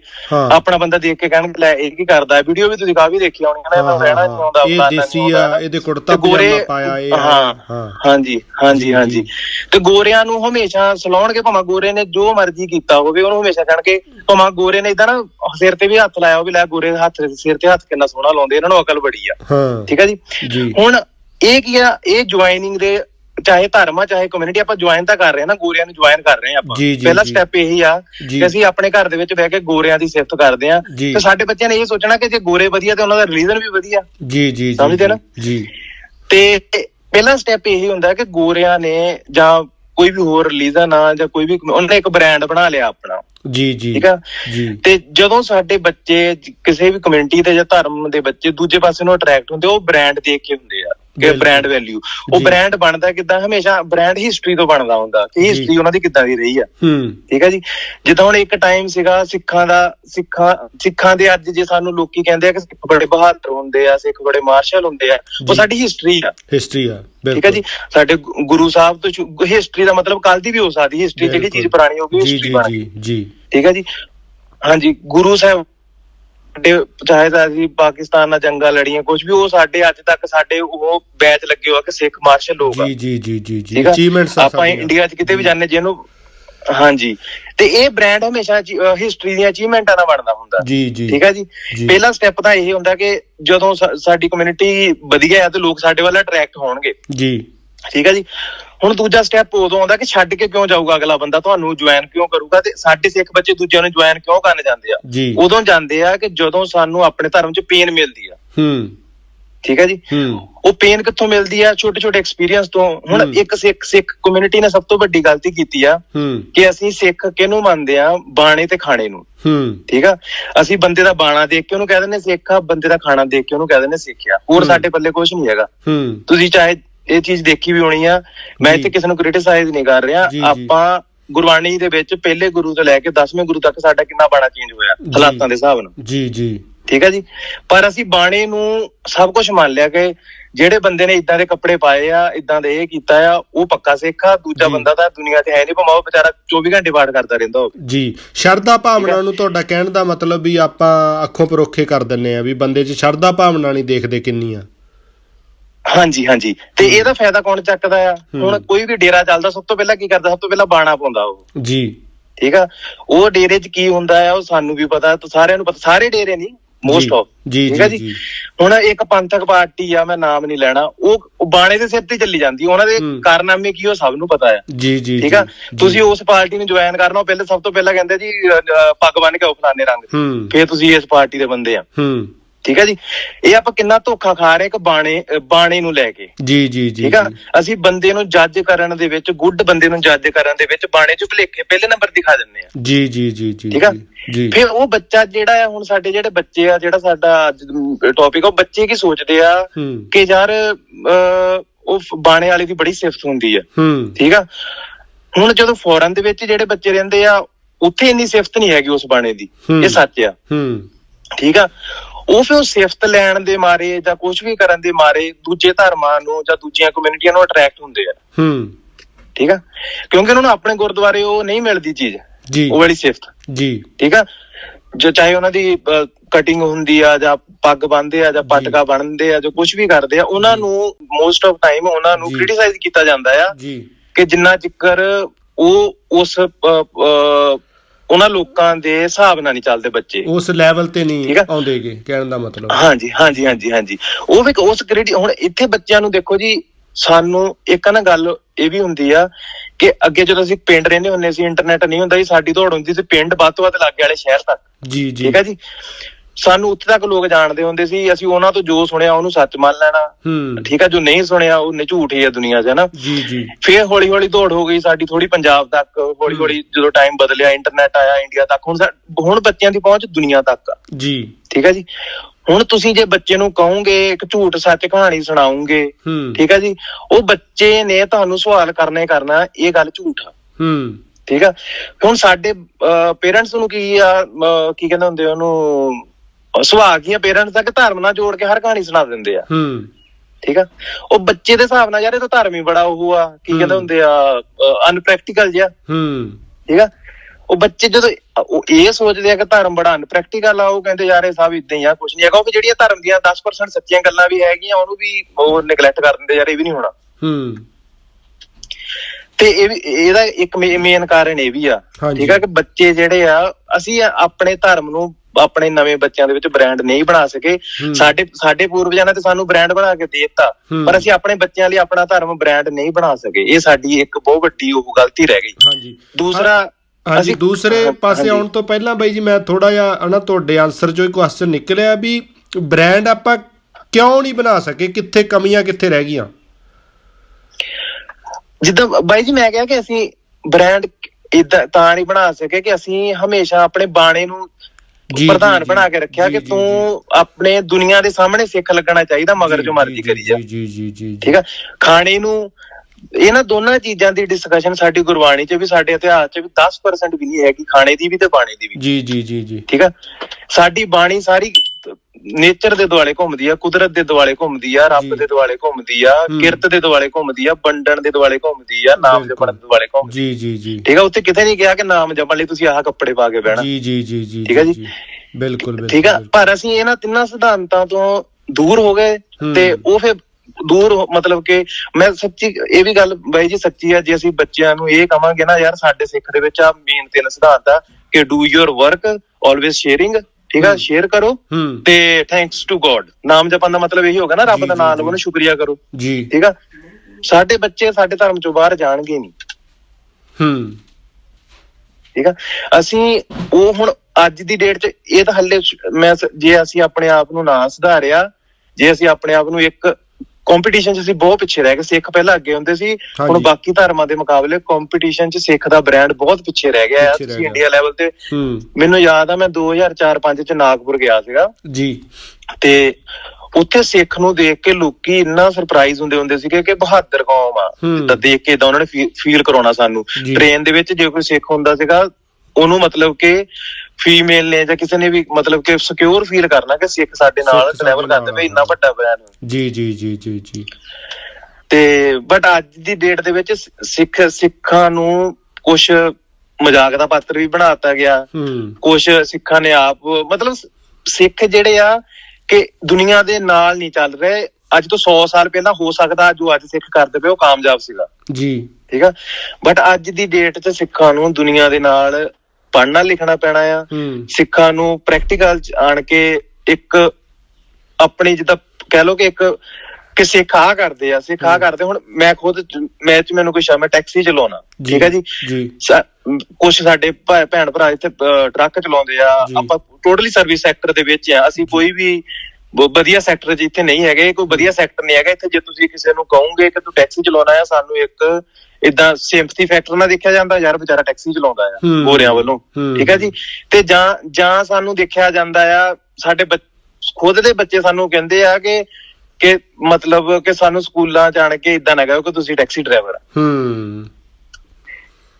ਆਪਣਾ ਬੰਦਾ ਦੇਖ ਕੇ ਕਹਿਣਗੇ ਲੈ ਇਹ ਕੀ ਕਰਦਾ ਵੀਡੀਓ ਵੀ ਤੁਸੀਂ ਕਾਫੀ ਦੇਖੀ ਹੋਣੀ? ਹੈ ਨਾ ਰਹਿਣਾ ਨਹੀਂ ਆਉਂਦਾ ਇਹ ਦੇਸੀ ਆ ਇਹਦੇ ਕੁੜਤਾ ਪਜਾਮਾ ਪਾਇਆ ਇਹ ਆ। ਹਾਂ ਹਾਂ। ਹਾਂਜੀ ਹਾਂਜੀ ਹਾਂਜੀ। ਤੇ ਗੋਰਿਆਂ ਨੂੰ ਹਮੇਸ਼ਾ ਸਲਾਉਣਗੇ ਭਾਵੇਂ ਗੋਰੇ ਨੇ ਜੋ ਮਰਜ਼ੀ ਕੀਤਾ ਹੋਵੇ ਉਹਨੂੰ ਹਮੇਸ਼ਾ ਕਹਿਣਗੇ ਭਾਵੇਂ ਗੋਰੇ ਨੇ ਇਦਾਂ ਨਾ ਸਿਰ ਤੇ ਵੀ ਹੱਥ ਲਾਇਆ ਹੋਵੇ ਲੈ ਗੋਰੇ ਦੇ ਹੱਥ ਸਿਰ ਤੇ ਹੱਥ ਕਿੰਨਾ ਸੋਹਣਾ ਲਾਉਂਦੇ ਇਹਨਾਂ ਨੂੰ ਅਕਲ ਬੜੀ ਆ। ਠੀਕ ਜੀ? ਜੀ। ਹੁਣ ਇਹ ਕੀ ਆ? ਇਹ ਜੁਆਇਨਿੰਗ ਦੇ ਚਾਹੇ ਧਰਮ ਆ ਚਾਹੇ ਕਮਿਊਨਿਟੀ ਆਪਾਂ ਜੁਆਇਨ ਤਾਂ ਕਰ ਰਹੇ ਹਾਂ ਨਾ ਗੋਰਿਆਂ ਨੂੰ ਜੁਆਇਨ ਕਰ ਰਹੇ ਹਾਂ ਆਪਾਂ ਪਹਿਲਾ। ਸਟੈਪ ਇਹੀ ਆ। ਕਿ ਅਸੀਂ ਆਪਣੇ ਘਰ ਦੇ ਵਿੱਚ ਬਹਿ ਕੇ ਗੋਰਿਆਂ ਦੀ ਸਿਫਤ ਕਰਦੇ ਆ। ਤੇ ਸਾਡੇ ਬੱਚਿਆਂ ਨੇ ਇਹ ਸੋਚਣਾ ਕਿ ਜੇ ਗੋਰੇ ਵਧੀਆ ਤੇ ਉਹਨਾਂ ਦਾ ਰਿਲੀਜਨ ਵੀ ਵਧੀਆ ਜੀ ਜੀ ਜੀ, ਸਮਝਦੇ ਨਾ? ਜੀ ਤੇ ਪਹਿਲਾ ਸਟੈਪ ਇਹੀ ਹੁੰਦਾ ਕਿ ਗੋਰਿਆਂ ਨੇ ਜਾਂ ਕੋਈ ਵੀ ਹੋਰ ਰਿਲੀਜਨ ਆ ਜਾਂ ਕੋਈ ਵੀ ਉਹਨਾਂ ਨੇ ਇੱਕ ਬ੍ਰਾਂਡ ਬਣਾ ਲਿਆ ਆਪਣਾ ਜੀ ਜੀ ਠੀਕ ਆ ਜੀ ਤੇ ਜਦੋਂ ਸਾਡੇ ਬੱਚੇ ਕਿਸੇ ਵੀ ਕਮਿਊਨਿਟੀ ਦੇ ਜਾਂ ਧਰਮ ਦੇ ਬੱਚੇ ਦੂਜੇ ਪਾਸੇ ਨੂੰ ਅਟਰੈਕਟ ਹੁੰਦੇ ਉਹ ਬ੍ਰਾਂਡ ਦੇਖ ਕੇ ਹੁੰਦੇ ਆ ਕਿ। ਬ੍ਰਾਂਡ ਵੈਲਿਊ ਉਹ। ਬ੍ਰਾਂਡ ਬਣਦਾ ਕਿਦਾਂ? ਹਮੇਸ਼ਾ ਬ੍ਰਾਂਡ ਹਿਸਟਰੀ ਤੋਂ ਬਣਦਾ ਹੁੰਦਾ ਕਿ। ਹਿਸਟਰੀ ਉਹਨਾਂ ਦੀ ਕਿੱਦਾਂ ਦੀ ਰਹੀ ਆ। ਹੂੰ। ਠੀਕ ਹੈ ਜੀ? ਜਿੱਦਾਂ ਹੁਣ ਇੱਕ ਟਾਈਮ ਸੀਗਾ ਸਿੱਖਾਂ ਦਾ ਸਿੱਖਾਂ ਸਿੱਖਾਂ ਦੇ ਅੱਜ ਜੇ ਸਾਨੂੰ ਲੋਕੀ ਕਹਿੰਦੇ ਆ ਕਿ ਸਿੱਖ ਬੜੇ ਬਹਾਦਰ ਹੁੰਦੇ ਆ ਸਿੱਖ ਬੜੇ ਮਾਰਸ਼ਲ ਹੁੰਦੇ ਆ। ਉਹ ਸਾਡੀ ਹਿਸਟਰੀ ਆ। ਹਿਸਟਰੀ ਆ ਠੀਕ ਹੈ ਜੀ? ਸਾਡੇ ਗੁਰੂ ਸਾਹਿਬ ਤੋਂ ਹਿਸਟਰੀ ਦਾ ਮਤਲਬ ਕੱਲ ਦੀ ਵੀ ਹੋ ਸਕਦੀ ਹਿਸਟਰੀ ਜਿਹੜੀ। ਚੀਜ਼ ਪੁਰਾਣੀ ਹੋ ਗਈ ਹਿਸਟਰੀ ਬਣ ਜੀ ਗਈ। ਜੀ। ਠੀਕ ਹੈ ਜੀ? ਹਾਂਜੀ ਗੁਰੂ ਸਾਹਿਬ ਸਾਡੇ ਚਾਹੇ ਤਾਂ ਅਸੀਂ ਪਾਕਿਸਤਾਨ ਨਾਲ ਜੰਗਾਂ ਲੜੀਆਂ ਕੁਝ ਵੀ ਉਹ ਸਾਡੇ ਅੱਜ ਤੱਕ ਸਾਡੇ ਉਹ ਬੈਚ ਲੱਗੇ ਹੋਆ ਕਿ ਸਿੱਖ ਮਾਰਸ਼ਲ ਲੋਕ ਆ। ਜੀ ਜੀ ਜੀ ਜੀ ਜੀ ਅਚੀਵਮੈਂਟਸ ਆਪਾਂ ਇੰਡੀਆ 'ਚ ਕਿਤੇ ਵੀ ਜਾਂਦੇ ਜਿਹਨੂੰ ਹਾਂਜੀ। ਤੇ ਇਹ ਬ੍ਰਾਂਡ ਹਮੇਸ਼ਾ ਹਿਸਟਰੀ ਦੀਆਂ ਅਚੀਵਮੈਂਟਾਂ ਨਾਲ ਬਣਦਾ ਹੁੰਦਾ। ਜੀ ਜੀ। ਠੀਕ ਹੈ ਜੀ। ਪਹਿਲਾ ਸਟੈਪ ਤਾਂ ਇਹ ਹੁੰਦਾ ਕਿ ਜਦੋਂ ਸਾਡੀ ਕਮਿਊਨਿਟੀ ਵਧੀਆ ਹੈ ਤੇ ਲੋਕ ਸਾਡੇ ਵੱਲ ਅਟਰੈਕਟ ਹੋਣਗੇ। ਜੀ। ਠੀਕ ਹੈ ਜੀ? ਹੁਣ ਦੂਜਾ ਸਟੈਪ ਉਦੋਂ ਆਉਂਦਾ ਕਿ ਛੱਡ ਕੇ ਕਿਉਂ ਜਾਊਗਾ ਅਗਲਾ ਬੰਦਾ? ਤੁਹਾਨੂੰ ਜੁਆਇਨ ਕਿਉਂ ਕਰੂਗਾ ਤੇ ਸਾਡੇ ਸਿੱਖ ਬੱਚੇ ਦੂਜਿਆਂ ਨੂੰ ਜੁਆਇਨ ਕਿਉਂ ਕਰਨ ਜਾਂਦੇ ਆ? ਉਦੋਂ ਜਾਂਦੇ ਆ ਕਿ ਜਦੋਂ ਸਾਨੂੰ ਆਪਣੇ ਧਰਮ 'ਚ ਪੇਨ ਮਿਲਦੀ ਆ। ਹੂੰ। ਠੀਕ ਹੈ ਜੀ? ਉਹ ਪੇਨ ਕਿੱਥੋਂ ਮਿਲਦੀ ਆ? ਛੋਟੇ ਛੋਟੇ ਐਕਸਪੀਰੀਅੰਸ ਤੋਂ। ਹੁਣ। ਇੱਕ ਸਿੱਖ ਸਿੱਖ ਕਮਿਊਨਿਟੀ ਨੇ ਸਭ ਤੋਂ ਵੱਡੀ ਗਲਤੀ ਕੀਤੀ ਆ ਕਿ ਅਸੀਂ ਸਿੱਖ ਕਿਹਨੂੰ ਮੰਨਦੇ ਆ? ਬਾਣੇ ਤੇ ਖਾਣੇ ਨੂੰ। ਠੀਕ ਆ? ਅਸੀਂ ਬੰਦੇ ਦਾ ਬਾਣਾ ਦੇਖ ਕੇ ਉਹਨੂੰ ਕਹਿ ਦਿੰਦੇ ਸਿੱਖ ਆ ਬੰਦੇ ਦਾ ਖਾਣਾ ਦੇਖ ਕੇ ਉਹਨੂੰ ਕਹਿ ਦਿੰਦੇ ਸਿੱਖ ਆ। ਹੋਰ। ਸਾਡੇ ਪੱਲੇ ਕੁਝ ਨਹੀਂ ਹੈਗਾ। ਤੁਸੀਂ ਚਾਹੇ ਇਹ ਚੀਜ਼ ਦੇਖੀ ਵੀ ਹੋਣੀ ਆ ਮੈਂ। ਇੱਥੇ ਕਿਸੇ ਨੂੰ ਕ੍ਰਿਟਿਸਾਈਜ਼ ਨਹੀਂ ਕਰ ਰਿਹਾ। ਆਪਾਂ ਗੁਰਬਾਣੀ ਦੇ ਵਿੱਚ ਪਹਿਲੇ ਗੁਰੂ ਤੋਂ ਲੈ ਕੇ 10ਵੇਂ ਗੁਰੂ ਤੱਕ ਸਾਡਾ ਕਿੰਨਾ ਬਾਣਾ ਚੇਂਜ ਹੋਇਆ। ਹਾਲਾਤਾਂ ਦੇ ਹਿਸਾਬ ਨਾਲ ਜੀ ਜੀ ਠੀਕ ਹੈ ਜੀ ਪਰ ਅਸੀਂ ਬਾਣੇ ਨੂੰ ਸਭ ਕੁਝ ਮੰਨ ਲਿਆ ਕਿ ਜਿਹੜੇ ਬੰਦੇ ਨੇ ਇਦਾਂ ਦੇ ਕੱਪੜੇ ਪਾਏ ਆ ਇਦਾਂ ਦੇ ਇਹ ਕੀਤਾ ਆ ਉਹ ਪੱਕਾ ਸਿੱਖ ਆ ਦੂਜਾ। ਬੰਦਾ ਤਾਂ ਦੁਨੀਆ ਤੇ ਹੈ ਨਹੀਂ ਭਾਵੇਂ ਉਹ ਵਿਚਾਰਾ 24 ਘੰਟੇ ਪਾਠ ਕਰਦਾ ਰਹਿੰਦਾ ਹੋਵੇ ਜੀ ਸ਼ਰਧਾ ਭਾਵਨਾ ਨੂੰ ਤੁਹਾਡਾ ਕਹਿਣ ਦਾ ਮਤਲਬ ਵੀ ਆਪਾਂ ਅੱਖੋਂ ਪਰੋਖੇ ਕਰ ਦਿੰਨੇ ਆ ਵੀ ਬੰਦੇ 'ਚ ਸ਼ਰਧਾ ਭਾਵਨਾ ਨਹੀਂ ਦੇਖਦੇ ਕਿੰਨੀ ਆ ਹਾਂਜੀ ਹਾਂਜੀ। ਤੇ ਇਹਦਾ ਫਾਇਦਾ ਕੌਣ ਚੱਕਦਾ ਆ। ਹੁਣ ਕੋਈ ਵੀ ਡੇਰਾ ਚੱਲਦਾ ਸਭ ਤੋਂ ਪਹਿਲਾਂ ਕੀ ਕਰਦਾ? ਸਭ ਤੋਂ ਪਹਿਲਾਂ ਬਾਣਾ ਪਾਉਂਦਾ ਉਹ। ਜੀ। ਠੀਕ ਆ? ਉਹ ਡੇਰੇ 'ਚ ਕੀ ਹੁੰਦਾ ਆ ਉਹ ਸਾਨੂੰ ਵੀ ਪਤਾ ਤੇ ਸਾਰਿਆਂ ਨੂੰ ਪਤਾ। ਸਾਰੇ ਡੇਰੇ ਨਹੀਂ ਮੋਸਟ ਆਫ ਜੀ ਜੀ ਹੁਣ ਇੱਕ ਪੰਥਕ ਪਾਰਟੀ ਆ ਮੈਂ ਨਾਮ ਨਹੀਂ ਲੈਣਾ ਉਹ ਉਹ ਬਾਣੇ ਦੇ ਸਿਰ ਤੇ ਚੱਲੀ ਜਾਂਦੀ। ਉਹਨਾਂ ਦੇ। ਕਾਰਨਾਮੇ ਕੀ ਉਹ ਸਭ ਨੂੰ ਪਤਾ ਆ। ਜੀ ਜੀ ਠੀਕ ਆ? ਤੁਸੀਂ ਉਸ ਪਾਰਟੀ ਨੂੰ ਜੁਆਇਨ ਕਰਨਾ ਉਹ ਪਹਿਲੇ ਸਭ ਤੋਂ ਪਹਿਲਾਂ ਕਹਿੰਦੇ ਜੀ ਪੱਗ ਬੰਨ ਕੇ ਆਓ ਫਲਾਣੇ ਰੰਗ ਫੇਰ ਤੁਸੀਂ ਇਸ ਪਾਰਟੀ ਦੇ ਬੰਦੇ ਆ। ਹੂੰ। ਠੀਕ ਹੈ ਜੀ? ਇਹ ਆਪਾਂ ਕਿੰਨਾ ਧੋਖਾ ਖਾ ਰਹੇ ਇੱਕ ਬਾਣੇ ਬਾਣੇ ਨੂੰ ਲੈ ਕੇ। ਜੀ ਜੀ ਜੀ ਠੀਕ ਆ? ਅਸੀਂ ਬੰਦੇ ਨੂੰ ਜੱਜ ਕਰਨ ਦੇ ਵਿੱਚ ਗੁੱਡ ਬੰਦੇ ਨੂੰ ਜੱਜ ਕਰਨ ਦੇ ਵਿੱਚ ਬਾਣੇ ਚ ਭੁਲੇਖੇ ਪਹਿਲੇ ਨੰਬਰ ਦਿਖਾ ਦਿੰਦੇ ਆ ਜੀ ਜੀ ਜੀ ਜੀ ਠੀਕ ਆ? ਫਿਰ ਉਹ ਬੱਚਾ ਜਿਹੜਾ ਆ ਹੁਣ ਸਾਡੇ ਜਿਹੜੇ ਬੱਚੇ ਆ ਜਿਹੜਾ ਸਾਡਾ ਅੱਜ ਟੌਪਿਕ ਉਹ ਬੱਚੇ ਕੀ ਸੋਚਦੇ ਆ ਕਿ ਯਾਰ ਉਹ ਬਾਣੇ ਵਾਲੇ ਦੀ ਬੜੀ ਸਿਫਤ ਹੁੰਦੀ ਆ। ਠੀਕ ਆ? ਹੁਣ ਜਦੋਂ ਫੋਰਨ ਦੇ ਵਿੱਚ ਜਿਹੜੇ ਬੱਚੇ ਰਹਿੰਦੇ ਆ ਉੱਥੇ ਇੰਨੀ ਸਿਫਤ ਨਹੀਂ ਹੈਗੀ ਉਸ ਬਾਣੇ ਦੀ। ਇਹ ਸੱਚ ਆ। ਹੂੰ। ਠੀਕ ਆ? ਉਹ ਫਿਰ ਸਿਫਤ ਲੈਣ ਦੇ ਮਾਰੇ ਜਾਂ ਕੁਝ ਵੀ ਕਰਨ ਦੇ ਮਾਰੇ ਦੂਜੇ ਧਰਮਾਂ ਨੂੰ ਜਾਂ ਦੂਜੀਆਂ ਕਮਿਊਨਿਟੀਆਂ ਨੂੰ ਅਟਰੈਕਟ ਹੁੰਦੇ ਆ। ਹੂੰ। ਠੀਕ ਆ? ਕਿਉਂਕਿ ਉਹਨਾਂ ਨੂੰ ਆਪਣੇ ਗੁਰਦੁਆਰੇ ਉਹ ਨਹੀਂ ਮਿਲਦੀ ਚੀਜ਼। ਜੀ। ਉਹ ਵਾਲੀ ਸਿਫਤ। ਜੀ। ਠੀਕ ਆ? ਜੋ ਚਾਹੇ ਉਹਨਾਂ ਦੀ ਕਟਿੰਗ ਹੁੰਦੀ ਆ ਜਾਂ ਪੱਗ ਬੰਨਦੇ ਆ ਜਾਂ ਪਟਕਾ ਬੰਨਦੇ ਆ ਜੋ ਕੁਝ ਵੀ ਕਰਦੇ ਆ ਉਹਨਾਂ ਨੂੰ ਮੋਸਟ ਆਫ ਟਾਈਮ ਉਹਨਾਂ ਨੂੰ। ਕ੍ਰਿਟਿਸਾਈਜ਼ ਕੀਤਾ ਜਾਂਦਾ ਆ ਜੀ। ਕਿ ਜਿੰਨਾ ਚਿਕਰ ਉਹ ਉਸ ਉਹਨਾਂ ਲੋਕਾਂ ਦੇ ਹਿਸਾਬ ਨਾਲ ਨਹੀਂ ਚੱਲਦੇ ਬੱਚੇ। ਉਸ ਲੈਵਲ ਤੇ ਨਹੀਂ ਆ? ਆਉਂਦੇਗੇ ਕਹਿਣ ਦਾ ਮਤਲਬ। ਹਾਂਜੀ ਹਾਂਜੀ ਹਾਂਜੀ ਹਾਂਜੀ। ਉਹ ਵੀ ਉਸ ਕ੍ਰੈਡਿਟ ਹੁਣ ਇੱਥੇ ਬੱਚਿਆਂ ਨੂੰ ਦੇਖੋ ਜੀ ਸਾਨੂੰ ਇੱਕ ਨਾ ਗੱਲ ਇਹ ਵੀ ਹੁੰਦੀ ਆ ਕਿ ਅੱਗੇ ਜਦੋਂ ਅਸੀਂ ਪਿੰਡ ਰਹਿੰਦੇ ਹੁੰਦੇ ਸੀ ਇੰਟਰਨੈਟ ਨਹੀਂ ਹੁੰਦਾ ਸੀ ਸਾਡੀ ਦੌੜ ਹੁੰਦੀ ਸੀ ਪਿੰਡ ਵੱਧ ਤੋਂ ਵੱਧ ਲਾਗੇ ਵਾਲੇ ਸ਼ਹਿਰ ਤੱਕ। ਜੀ ਜੀ। ਠੀਕ ਹੈ ਜੀ? ਸਾਨੂੰ ਉੱਥੇ ਤੱਕ ਲੋਕ ਜਾਣਦੇ ਹੁੰਦੇ ਸੀ ਅਸੀਂ ਉਹਨਾਂ ਤੋਂ ਜੋ ਸੁਣਿਆ ਉਹਨੂੰ ਸੱਚ ਮੰਨ ਲੈਣਾ। ਠੀਕ ਹੈ ਜੋ ਨਹੀਂ ਸੁਣਿਆ ਉਹ ਝੂਠ ਹੀ ਆ ਦੁਨੀਆ 'ਚ ਹੈ ਨਾ ਜੀ ਜੀ। ਫੇਰ ਹੌਲੀ ਹੌਲੀ ਦੌੜ ਹੋ ਗਈ ਸਾਡੀ ਥੋੜੀ ਪੰਜਾਬ ਤੱਕ ਹੌਲੀ ਹੌਲੀ ਜਦੋਂ ਟਾਈਮ ਬਦਲਿਆ ਇੰਟਰਨੈਟ ਆਇਆ ਇੰਡੀਆ ਤੱਕ ਹੁਣ ਹੁਣ ਬੱਚਿਆਂ ਦੀ ਪਹੁੰਚ ਦੁਨੀਆ ਤੱਕ ਆ। ਜੀ। ਠੀਕ ਹੈ ਜੀ? ਹੁਣ ਤੁਸੀਂ ਜੇ ਬੱਚੇ ਨੂੰ ਕਹੋਗੇ ਇੱਕ ਝੂਠ ਸੱਚ ਕਹਾਣੀ ਸੁਣਾਉਂਗੇ ਠੀਕ ਹੈ ਜੀ? ਉਹ ਬੱਚੇ ਨੇ ਤੁਹਾਨੂੰ ਸਵਾਲ ਕਰਨੇ ਕਰਨਾ ਇਹ ਗੱਲ ਝੂਠ ਆ। ਹੂੰ। ਠੀਕ ਆ? ਹੁਣ ਸਾਡੇ ਪੇਰੈਂਟਸ ਨੂੰ ਕੀ ਆ ਕੀ ਕਹਿੰਦੇ ਹੁੰਦੇ ਉਹਨੂੰ? ਅਹ, ਸੁਭਾਅ ਕੀ ਆ ਪੇਰੈਂਟਸ ਦਾ ਕਿ ਧਰਮ ਨਾਲ ਜੋੜ ਕੇ ਹਰ ਕਹਾਣੀ ਸੁਣਾ ਦਿੰਦੇ ਆ। ਹੂੰ। ਠੀਕ ਆ? ਉਹ ਬੱਚੇ ਦੇ ਹਿਸਾਬ ਨਾਲ ਯਾਰ ਇਹ ਤਾਂ ਧਰਮ ਹੀ ਬੜਾ ਉਹ ਆ ਕੀ ਕਹਿੰਦੇ। ਹੁੰਦੇ ਆ ਅਨਪ੍ਰੈਕਟੀਕਲ ਜਿਹਾ। ਹੂੰ। ਠੀਕ ਆ? ਉਹ ਬੱਚੇ ਜਦੋਂ ਉਹ ਇਹ ਸੋਚਦੇ ਆ ਕਿ ਧਰਮ ਬੜਾ ਅਨਪ੍ਰੈਕਟੀਕਲ ਆ ਉਹ ਕਹਿੰਦੇ ਯਾਰ ਇਹ ਸਭ ਇਦਾਂ ਹੀ ਆ ਕੁਝ ਨਹੀਂ ਹੈਗਾ ਉਹ ਵੀ ਜਿਹੜੀਆਂ ਧਰਮ ਦੀਆਂ 10% ਸੱਚੀਆਂ ਗੱਲਾਂ ਵੀ ਹੈਗੀਆਂ ਉਹਨੂੰ ਵੀ ਉਹ ਨੈਗਲੈਕਟ ਕਰ ਦਿੰਦੇ ਯਾਰ ਇਹ ਵੀ ਨਹੀਂ ਹੋਣਾ। ਹੂੰ। ਤੇ ਇਹ ਇਹਦਾ ਇੱਕ ਮੇਨ ਕਾਰਨ ਇਹ ਵੀ ਆ। ਠੀਕ ਆ ਕਿ ਬੱਚੇ ਜਿਹੜੇ ਆ ਅਸੀਂ ਆਪਣੇ ਧਰਮ ਨੂੰ ਆਪਣੇ ਨਵੇਂ ਬੱਚਿਆਂ ਦੇ ਵਿੱਚ ਬ੍ਰਾਂਡ ਨਹੀਂ ਬਣਾ ਸਕੇ। ਸਾਡੇ ਸਾਡੇ ਪੂਰਵਜਾਂ ਨੇ ਤੇ ਸਾਨੂੰ ਬ੍ਰਾਂਡ ਬਣਾ ਕੇ ਦੇ ਦਿੱਤਾ। ਪਰ ਅਸੀਂ ਆਪਣੇ ਬੱਚਿਆਂ ਲਈ ਆਪਣਾ ਧਰਮ ਬ੍ਰਾਂਡ ਨਹੀਂ ਬਣਾ ਸਕੇ। ਇਹ ਸਾਡੀ ਇੱਕ ਬਹੁਤ ਵੱਡੀ ਉਹ ਗਲਤੀ ਰਹਿ ਗਈ। ਹਾਂਜੀ। ਦੂਸਰਾ ਅਸੀਂ- ਦੂਸਰੇ ਪਾਸੇ। ਆਉਣ ਤੋਂ ਪਹਿਲਾਂ ਬਾਈ ਜੀ ਮੈਂ ਥੋੜਾ ਜਿਹਾ ਹਨਾ ਤੁਹਾਡੇ ਆਨਸਰ ਚੋਂ ਇੱਕ ਕੁਐਸਚਨ ਨਿਕਲਿਆ ਵੀ ਬ੍ਰਾਂਡ ਆਪਾਂ ਕਿਉਂ ਨਹੀਂ ਬਣਾ ਸਕੇ? ਕਿੱਥੇ ਕਮੀਆਂ ਕਿੱਥੇ ਰਹਿ ਗਈਆਂ? ਜਿੱਦਾਂ ਬਾਈ ਜੀ ਮੈਂ ਕਿਹਾ ਕਿ ਅਸੀਂ ਬ੍ਰਾਂਡ ਇਦਾਂ ਤਾਂ ਨਹੀਂ ਬਣਾ ਸਕੇ ਕਿ ਅਸੀਂ ਹਮੇਸ਼ਾ ਆਪਣੇ ਬਾਣੇ ਨੂੰ ਪ੍ਰਧਾਨ ਬਣਾ ਕੇ ਰੱਖਿਆ ਕਿ ਤੂੰ ਆਪਣੇ ਦੁਨੀਆ ਦੇ ਸਾਹਮਣੇ ਸਿੱਖ ਲੱਗਣਾ ਚਾਹੀਦਾ ਮਗਰ ਜੋ ਮਰਜ਼ੀ ਕਰੀ ਜਾ। ਜੀ ਜੀ ਜੀ ਜੀ ਠੀਕ ਆ? ਖਾਣੇ ਨੂੰ ਇਹਨਾਂ ਦੋਨਾਂ ਚੀਜ਼ਾਂ ਦੀ ਡਿਸਕਸ਼ਨ ਸਾਡੀ ਗੁਰਬਾਣੀ 'ਚ ਵੀ ਸਾਡੇ ਇਤਿਹਾਸ 'ਚ ਵੀ 10% ਵੀ ਨਹੀਂ ਹੈਗੀ ਖਾਣੇ ਦੀ ਵੀ ਤੇ ਬਾਣੀ ਦੀ ਵੀ। ਜੀ ਜੀ ਜੀ ਜੀ। ਠੀਕ ਆ? ਸਾਡੀ ਬਾਣੀ ਸਾਰੀ ਨੇਚਰ ਦੇ ਦੁਆਲੇ ਘੁੰਮਦੀ ਆ ਕੁਦਰਤ ਦੇ ਦੁਆਲੇ ਘੁੰਮਦੀ ਆ ਰੱਬ। ਦੇ ਦੁਆਲੇ ਘੁੰਮਦੀ ਆ। ਕਿਰਤ ਦੇ ਦੁਆਲੇ ਘੁੰਮਦੀ ਆ ਵੰਡਣ ਦੇ ਦੁਆਲੇ ਘੁੰਮਦੀ ਆ ਨਾਮ। ਜਪਣ ਦੇ ਦੁਆਲੇ ਘੁੰਮਦੀ ਜੀ ਜੀ ਜੀ ਠੀਕ ਆ ਉੱਥੇ ਕਿਤੇ ਨਹੀਂ ਕਿਹਾ ਕਿ ਨਾਮ ਜਪਣ ਲਈ ਤੁਸੀਂ ਆਹ ਕੱਪੜੇ ਪਾ ਕੇ ਬਹਿਣਾ ਜੀ ਜੀ ਜੀ ਜੀ ਠੀਕ ਆ ਜੀ? ਬਿਲਕੁਲ ਬਿਲਕੁਲ ਠੀਕ ਆ ਪਰ ਅਸੀਂ ਇਹਨਾਂ ਤਿੰਨਾਂ ਸਿਧਾਂਤਾਂ ਤੋਂ ਦੂਰ ਹੋ ਗਏ। ਤੇ ਉਹ ਫਿਰ ਦੂਰ ਮਤਲਬ ਕਿ ਮੈਂ ਸੱਚੀ ਇਹ ਵੀ ਗੱਲ ਬਾਈ ਜੀ ਸੱਚੀ ਆ ਜੇ ਅਸੀਂ ਬੱਚਿਆਂ ਨੂੰ ਇਹ ਕਵਾਂਗੇ ਨਾ ਯਾਰ ਸਾਡੇ ਸਿੱਖ ਦੇ ਵਿੱਚ ਆ ਮੇਨ ਤਿੰਨ ਸਿਧਾਂਤ ਆ ਕਿ do your work always sharing ਠੀਕ ਆ। ਸ਼ੇਅਰ ਕਰੋ ਤੇ ਥੈਂਕਸ ਟੂ ਗੋਡ ਨਾਮ ਜਪਣ ਦਾ ਮਤਲਬ ਇਹੀ ਹੋਗਾ ਨਾ ਰੱਬ ਦਾ ਨਾਮ। ਲਵੋ ਨਾ ਸ਼ੁਕਰੀਆ ਕਰੋ। ਜੀ। ਠੀਕ ਆ? ਸਾਡੇ ਬੱਚੇ ਸਾਡੇ ਧਰਮ ਚੋਂ ਬਾਹਰ ਜਾਣਗੇ ਨਹੀਂ। ਹੂੰ। ਠੀਕ ਆ? ਅਸੀਂ ਉਹ ਹੁਣ ਅੱਜ ਦੀ ਡੇਟ 'ਚ ਇਹ ਤਾਂ ਹੱਲੇ ਮੈਂ ਜੇ ਅਸੀਂ ਆਪਣੇ ਆਪ ਨੂੰ ਨਾ ਸੁਧਾਰਿਆ ਜੇ ਅਸੀਂ ਆਪਣੇ ਆਪ ਨੂੰ ਇੱਕ ਕੰਪੀਟੀਸ਼ਨ 'ਚ ਅਸੀਂ ਬਹੁਤ ਪਿੱਛੇ ਰਹਿ ਗਏ ਸਿੱਖ ਪਹਿਲਾਂ ਅੱਗੇ ਹੁੰਦੇ ਸੀ ਹੁਣ। ਬਾਕੀ ਧਰਮਾਂ ਦੇ ਮੁਕਾਬਲੇ ਕੰਪੀਟੀਸ਼ਨ 'ਚ ਸਿੱਖ ਦਾ ਬ੍ਰਾਂਡ ਬਹੁਤ ਪਿੱਛੇ ਰਹਿ ਗਿਆ ਹੈ ਤੁਸੀਂ। ਇੰਡੀਆ ਲੈਵਲ ਤੇ ਮੈਨੂੰ ਯਾਦ ਆ ਮੈਂ 2004-5 'ਚ ਨਾਗਪੁਰ ਗਿਆ ਸੀਗਾ ਜੀ ਤੇ ਉੱਥੇ ਸਿੱਖ ਨੂੰ ਦੇਖ ਕੇ ਲੋਕੀ ਇੰਨਾ ਸਰਪ੍ਰਾਈਜ਼ ਹੁੰਦੇ ਹੁੰਦੇ ਸੀਗੇ ਕਿ ਬਹਾਦਰ ਕੌਮ ਆ। ਤਾਂ ਦੇਖ ਕੇ ਇਦਾਂ ਉਹਨਾਂ ਨੇ ਫੀਲ ਕਰਾਉਣਾ ਸਾਨੂੰ। ਟ੍ਰੇਨ ਦੇ ਵਿੱਚ ਜੇ ਕੋਈ ਸਿੱਖ ਹੁੰਦਾ ਸੀਗਾ ਉਹਨੂੰ ਮਤਲਬ ਕਿ ਫੀਮੇਲ ਨੇ ਜਾਂ ਕਿਸੇ ਨੇ ਵੀ ਮਤਲਬ ਕਿ ਸਿਕਿਉਰ ਫੀਲ ਕਰਨਾ ਕਿ ਸਿੱਖ ਸਾਡੇ ਨਾਲ ਟਰੈਵਲ ਕਰਦੇ ਪਏ ਇੰਨਾ ਵੱਡਾ ਬ੍ਰਾਂਡ ਜੀ ਜੀ ਜੀ ਜੀ ਜੀ। ਤੇ ਬਟ ਅੱਜ ਦੀ ਡੇਟ ਦੇ ਵਿੱਚ ਸਿੱਖ ਸਿੱਖਾਂ ਨੂੰ ਕੁਝ ਮਜ਼ਾਕ ਦਾ ਪਾਤਰ ਵੀ ਬਣਾਤਾ ਗਿਆ। ਹੂੰ। ਕੁਝ ਸਿੱਖਾਂ ਨੇ ਆਪ ਮਤਲਬ ਸਿੱਖ ਜਿਹੜੇ ਆ ਕਿ ਦੁਨੀਆ ਦੇ ਨਾਲ ਨਹੀਂ ਚੱਲ ਰਹੇ। ਅੱਜ ਤੋਂ 100 ਸਾਲ ਪਹਿਲਾਂ ਹੋ ਸਕਦਾ ਜੋ ਅੱਜ ਸਿੱਖ ਕਰਦੇ ਪਏ ਉਹ ਕਾਮਯਾਬ ਸੀਗਾ। ਜੀ। ਠੀਕ ਆ? ਬਟ ਅੱਜ ਦੀ ਡੇਟ 'ਚ ਸਿੱਖਾਂ ਨੂੰ ਦੁਨੀਆ ਦੇ ਨਾਲ ਪੜ੍ਹਨਾ ਲਿਖਣਾ ਪੈਣਾ ਆ। ਸਿੱਖਾਂ ਨੂੰ ਪ੍ਰੈਕਟੀਕਲ ਚ ਆਣ ਕੇ ਇੱਕ ਆਪਣੀ ਜਿੱਦਾਂ ਕਹਿ ਲਓ ਕਿ ਇੱਕ ਕਿ ਸਿੱਖ ਕਰਦੇ ਆ ਸਿੱਖ ਕਰਦੇ ਹੁਣ ਮੈਂ ਖੁਦ ਮੈਂ ਚ ਮੈਨੂੰ ਕੋਈ ਸ਼ਰਮ ਹੈ ਟੈਕਸੀ ਚਲਾਉਣਾ ਠੀਕ ਹੈ ਜੀ? ਕੁਝ ਸਾਡੇ ਭੈਣ ਭਰਾ ਇੱਥੇ ਟਰੱਕ ਚਲਾਉਂਦੇ ਆ। ਆਪਾਂ ਟੋਟਲੀ ਸਰਵਿਸ ਸੈਕਟਰ ਦੇ ਵਿੱਚ ਆ ਅਸੀਂ ਕੋਈ ਵੀ ਵਧੀਆ ਸੈਕਟਰ ਇੱਥੇ ਨਹੀਂ ਹੈਗੇ ਕੋਈ ਵਧੀਆ ਸੈਕਟਰ ਨਹੀਂ ਹੈਗਾ ਇੱਥੇ ਜੇ ਤੁਸੀਂ ਕਿਸੇ ਨੂੰ ਕਹੋਗੇ ਕਿ ਤੂੰ ਟੈਕਸੀ ਚਲਾਉਣਾ ਆ ਸਾਨੂੰ ਇੱਕ ਇਦਾਂ ਸਿੰਪਥੀ ਫੈਕਟਰ ਨਾਲ ਦੇਖਿਆ ਜਾਂਦਾ ਯਾਰ ਵਿਚਾਰਾ ਟੈਕਸੀ ਚਲਾਉਂਦਾ ਆ। ਗੋਰਿਆਂ ਵੱਲੋਂ। ਠੀਕ ਹੈ ਜੀ ਤੇ ਜਾਂ ਜਾਂ ਸਾਨੂੰ ਦੇਖਿਆ ਜਾਂਦਾ ਆ ਸਾਡੇ ਖੁਦ ਦੇ ਬੱਚੇ ਸਾਨੂੰ ਕਹਿੰਦੇ ਆ ਕਿ ਕਿ ਮਤਲਬ ਕਿ ਸਾਨੂੰ ਸਕੂਲਾਂ ਆਣ ਕੇ ਇਦਾਂ ਨਾ ਕਹੋ ਕਿ ਤੁਸੀਂ ਟੈਕਸੀ ਡਰਾਈਵਰ ਆ ਹੂੰ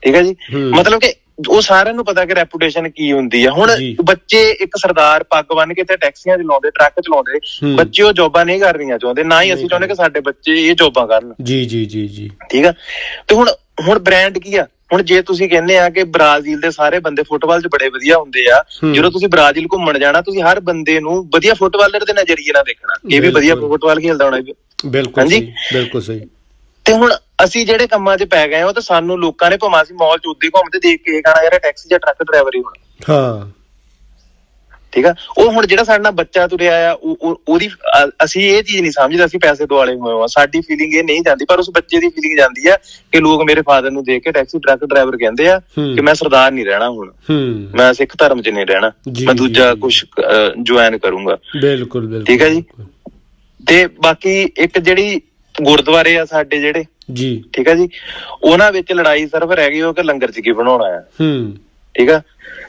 ਠੀਕ ਹੈ ਜੀ। ਮਤਲਬ ਕਿ ਉਹ ਸਾਰਿਆਂ ਨੂੰ ਪਤਾ ਕਿ ਰੈਪੂਟੇਸ਼ਨ ਕੀ ਹੁੰਦੀ ਆ ਹੁਣ। ਬੱਚੇ ਇੱਕ ਸਰਦਾਰ ਪੱਗ ਬੰਨ ਕੇ ਤੇ ਟੈਕਸੀਆਂ ਚਲਾਉਂਦੇ ਟਰੱਕ ਚਲਾਉਂਦੇ। ਬੱਚੇ ਉਹ ਜੌਬਾਂ ਨਹੀਂ ਕਰਨੀਆਂ ਚਾਹੁੰਦੇ ਨਾ ਹੀ ਅਸੀਂ ਚਾਹੁੰਦੇ ਕਿ ਸਾਡੇ ਬੱਚੇ ਇਹ ਜੌਬਾਂ ਕਰਨ ਜੀ ਜੀ ਜੀ ਜੀ ਠੀਕ ਆ ਤੇ ਹੁਣ ਹੁਣ ਬ੍ਰਾਂਡ ਕੀ ਆ ਹੁਣ ਜੇ ਤੁਸੀਂ ਕਹਿੰਦੇ ਆ ਕਿ ਬ੍ਰਾਜ਼ੀਲ ਦੇ ਸਾਰੇ ਬੰਦੇ ਫੁੱਟਬਾਲ 'ਚ ਬੜੇ ਵਧੀਆ ਹੁੰਦੇ ਆ। ਜਦੋਂ ਤੁਸੀਂ ਬ੍ਰਾਜ਼ੀਲ ਘੁੰਮਣ ਜਾਣਾ ਤੁਸੀਂ ਹਰ ਬੰਦੇ ਨੂੰ ਵਧੀਆ ਫੁੱਟਬਾਲਰ ਦੇ ਨਜ਼ਰੀਏ ਨਾਲ ਦੇਖਣਾ ਇਹ ਵੀ ਵਧੀਆ। ਫੁੱਟਬਾਲ ਖੇਲਦਾ ਹੋਣਾ। ਬਿਲਕੁਲ ਹਾਂਜੀ। ਬਿਲਕੁਲ ਸਹੀ ਤੇ ਹੁਣ ਅਸੀਂ ਜਿਹੜੇ ਕੰਮਾਂ 'ਚ ਪੈ ਗਏ ਆ ਉਹ ਤਾਂ ਸਾਨੂੰ ਲੋਕਾਂ ਨੇ ਭਾਵੇਂ ਅਸੀਂ ਮਾਲ 'ਚ ਉੱਦੇ ਘੁੰਮਦੇ ਦੇਖ ਕੇ ਇਹ ਕਹਣਾ ਯਾਰ ਟੈਕਸੀ ਜਾਂ ਟਰੱਕ ਡਰਾਈਵਰ ਹੀ ਹੋਣਾ। ਹਾਂ। ਠੀਕ ਆ? ਉਹ ਹੁਣ ਜਿਹੜਾ ਸਾਡੇ ਨਾਲ ਬੱਚਾ ਤੁਰਿਆ ਆ ਉਹ- ਉਹ- ਉਹਦੀ ਅਸੀਂ ਇਹ ਚੀਜ਼ ਨਹੀਂ ਸਮਝਦੇ ਅਸੀਂ ਪੈਸੇ ਦੁਆਲੇ ਹੋਏ ਆ ਸਾਡੀ ਫੀਲਿੰਗ ਇਹ ਨਹੀਂ ਜਾਂਦੀ ਪਰ ਉਸ ਬੱਚੇ ਦੀ ਫੀਲਿੰਗ ਜਾਂਦੀ ਆ ਕਿ ਲੋਕ ਮੇਰੇ ਫਾਦਰ ਨੂੰ ਦੇਖ ਕੇ ਟੈਕਸੀ ਟਰੱਕ ਡਰਾਈਵਰ ਕਹਿੰਦੇ ਆ ਹੂੰ। ਕਿ ਮੈਂ ਸਰਦਾਰ ਨਹੀਂ ਰਹਿਣਾ ਹੁਣ। ਹੂੰ। ਮੈਂ ਸਿੱਖ ਧਰਮ 'ਚ ਨਹੀਂ ਰਹਿਣਾ। ਮੈਂ ਦੂਜਾ। ਕੁਝ ਜੁਆਇਨ ਕਰੂੰਗਾ। ਬਿਲਕੁਲ ਬਿਲਕੁਲ ਠੀਕ ਹੈ ਜੀ। ਤੇ ਬਾਕੀ ਇੱਕ ਜਿਹੜੀ ਗੁਰਦੁਆਰੇ ਆ ਸਾਡੇ ਜਿਹੜੇ ਜੀ। ਠੀਕ ਹੈ ਜੀ? ਉਹਨਾਂ ਵਿੱਚ ਲੜਾਈ ਸਿਰਫ ਰਹਿ ਗਈ ਉਹ ਕਿ ਲੰਗਰ 'ਚ ਕੀ ਬਣਾਉਣਾ ਆ। ਹੂੰ। ਠੀਕ ਆ?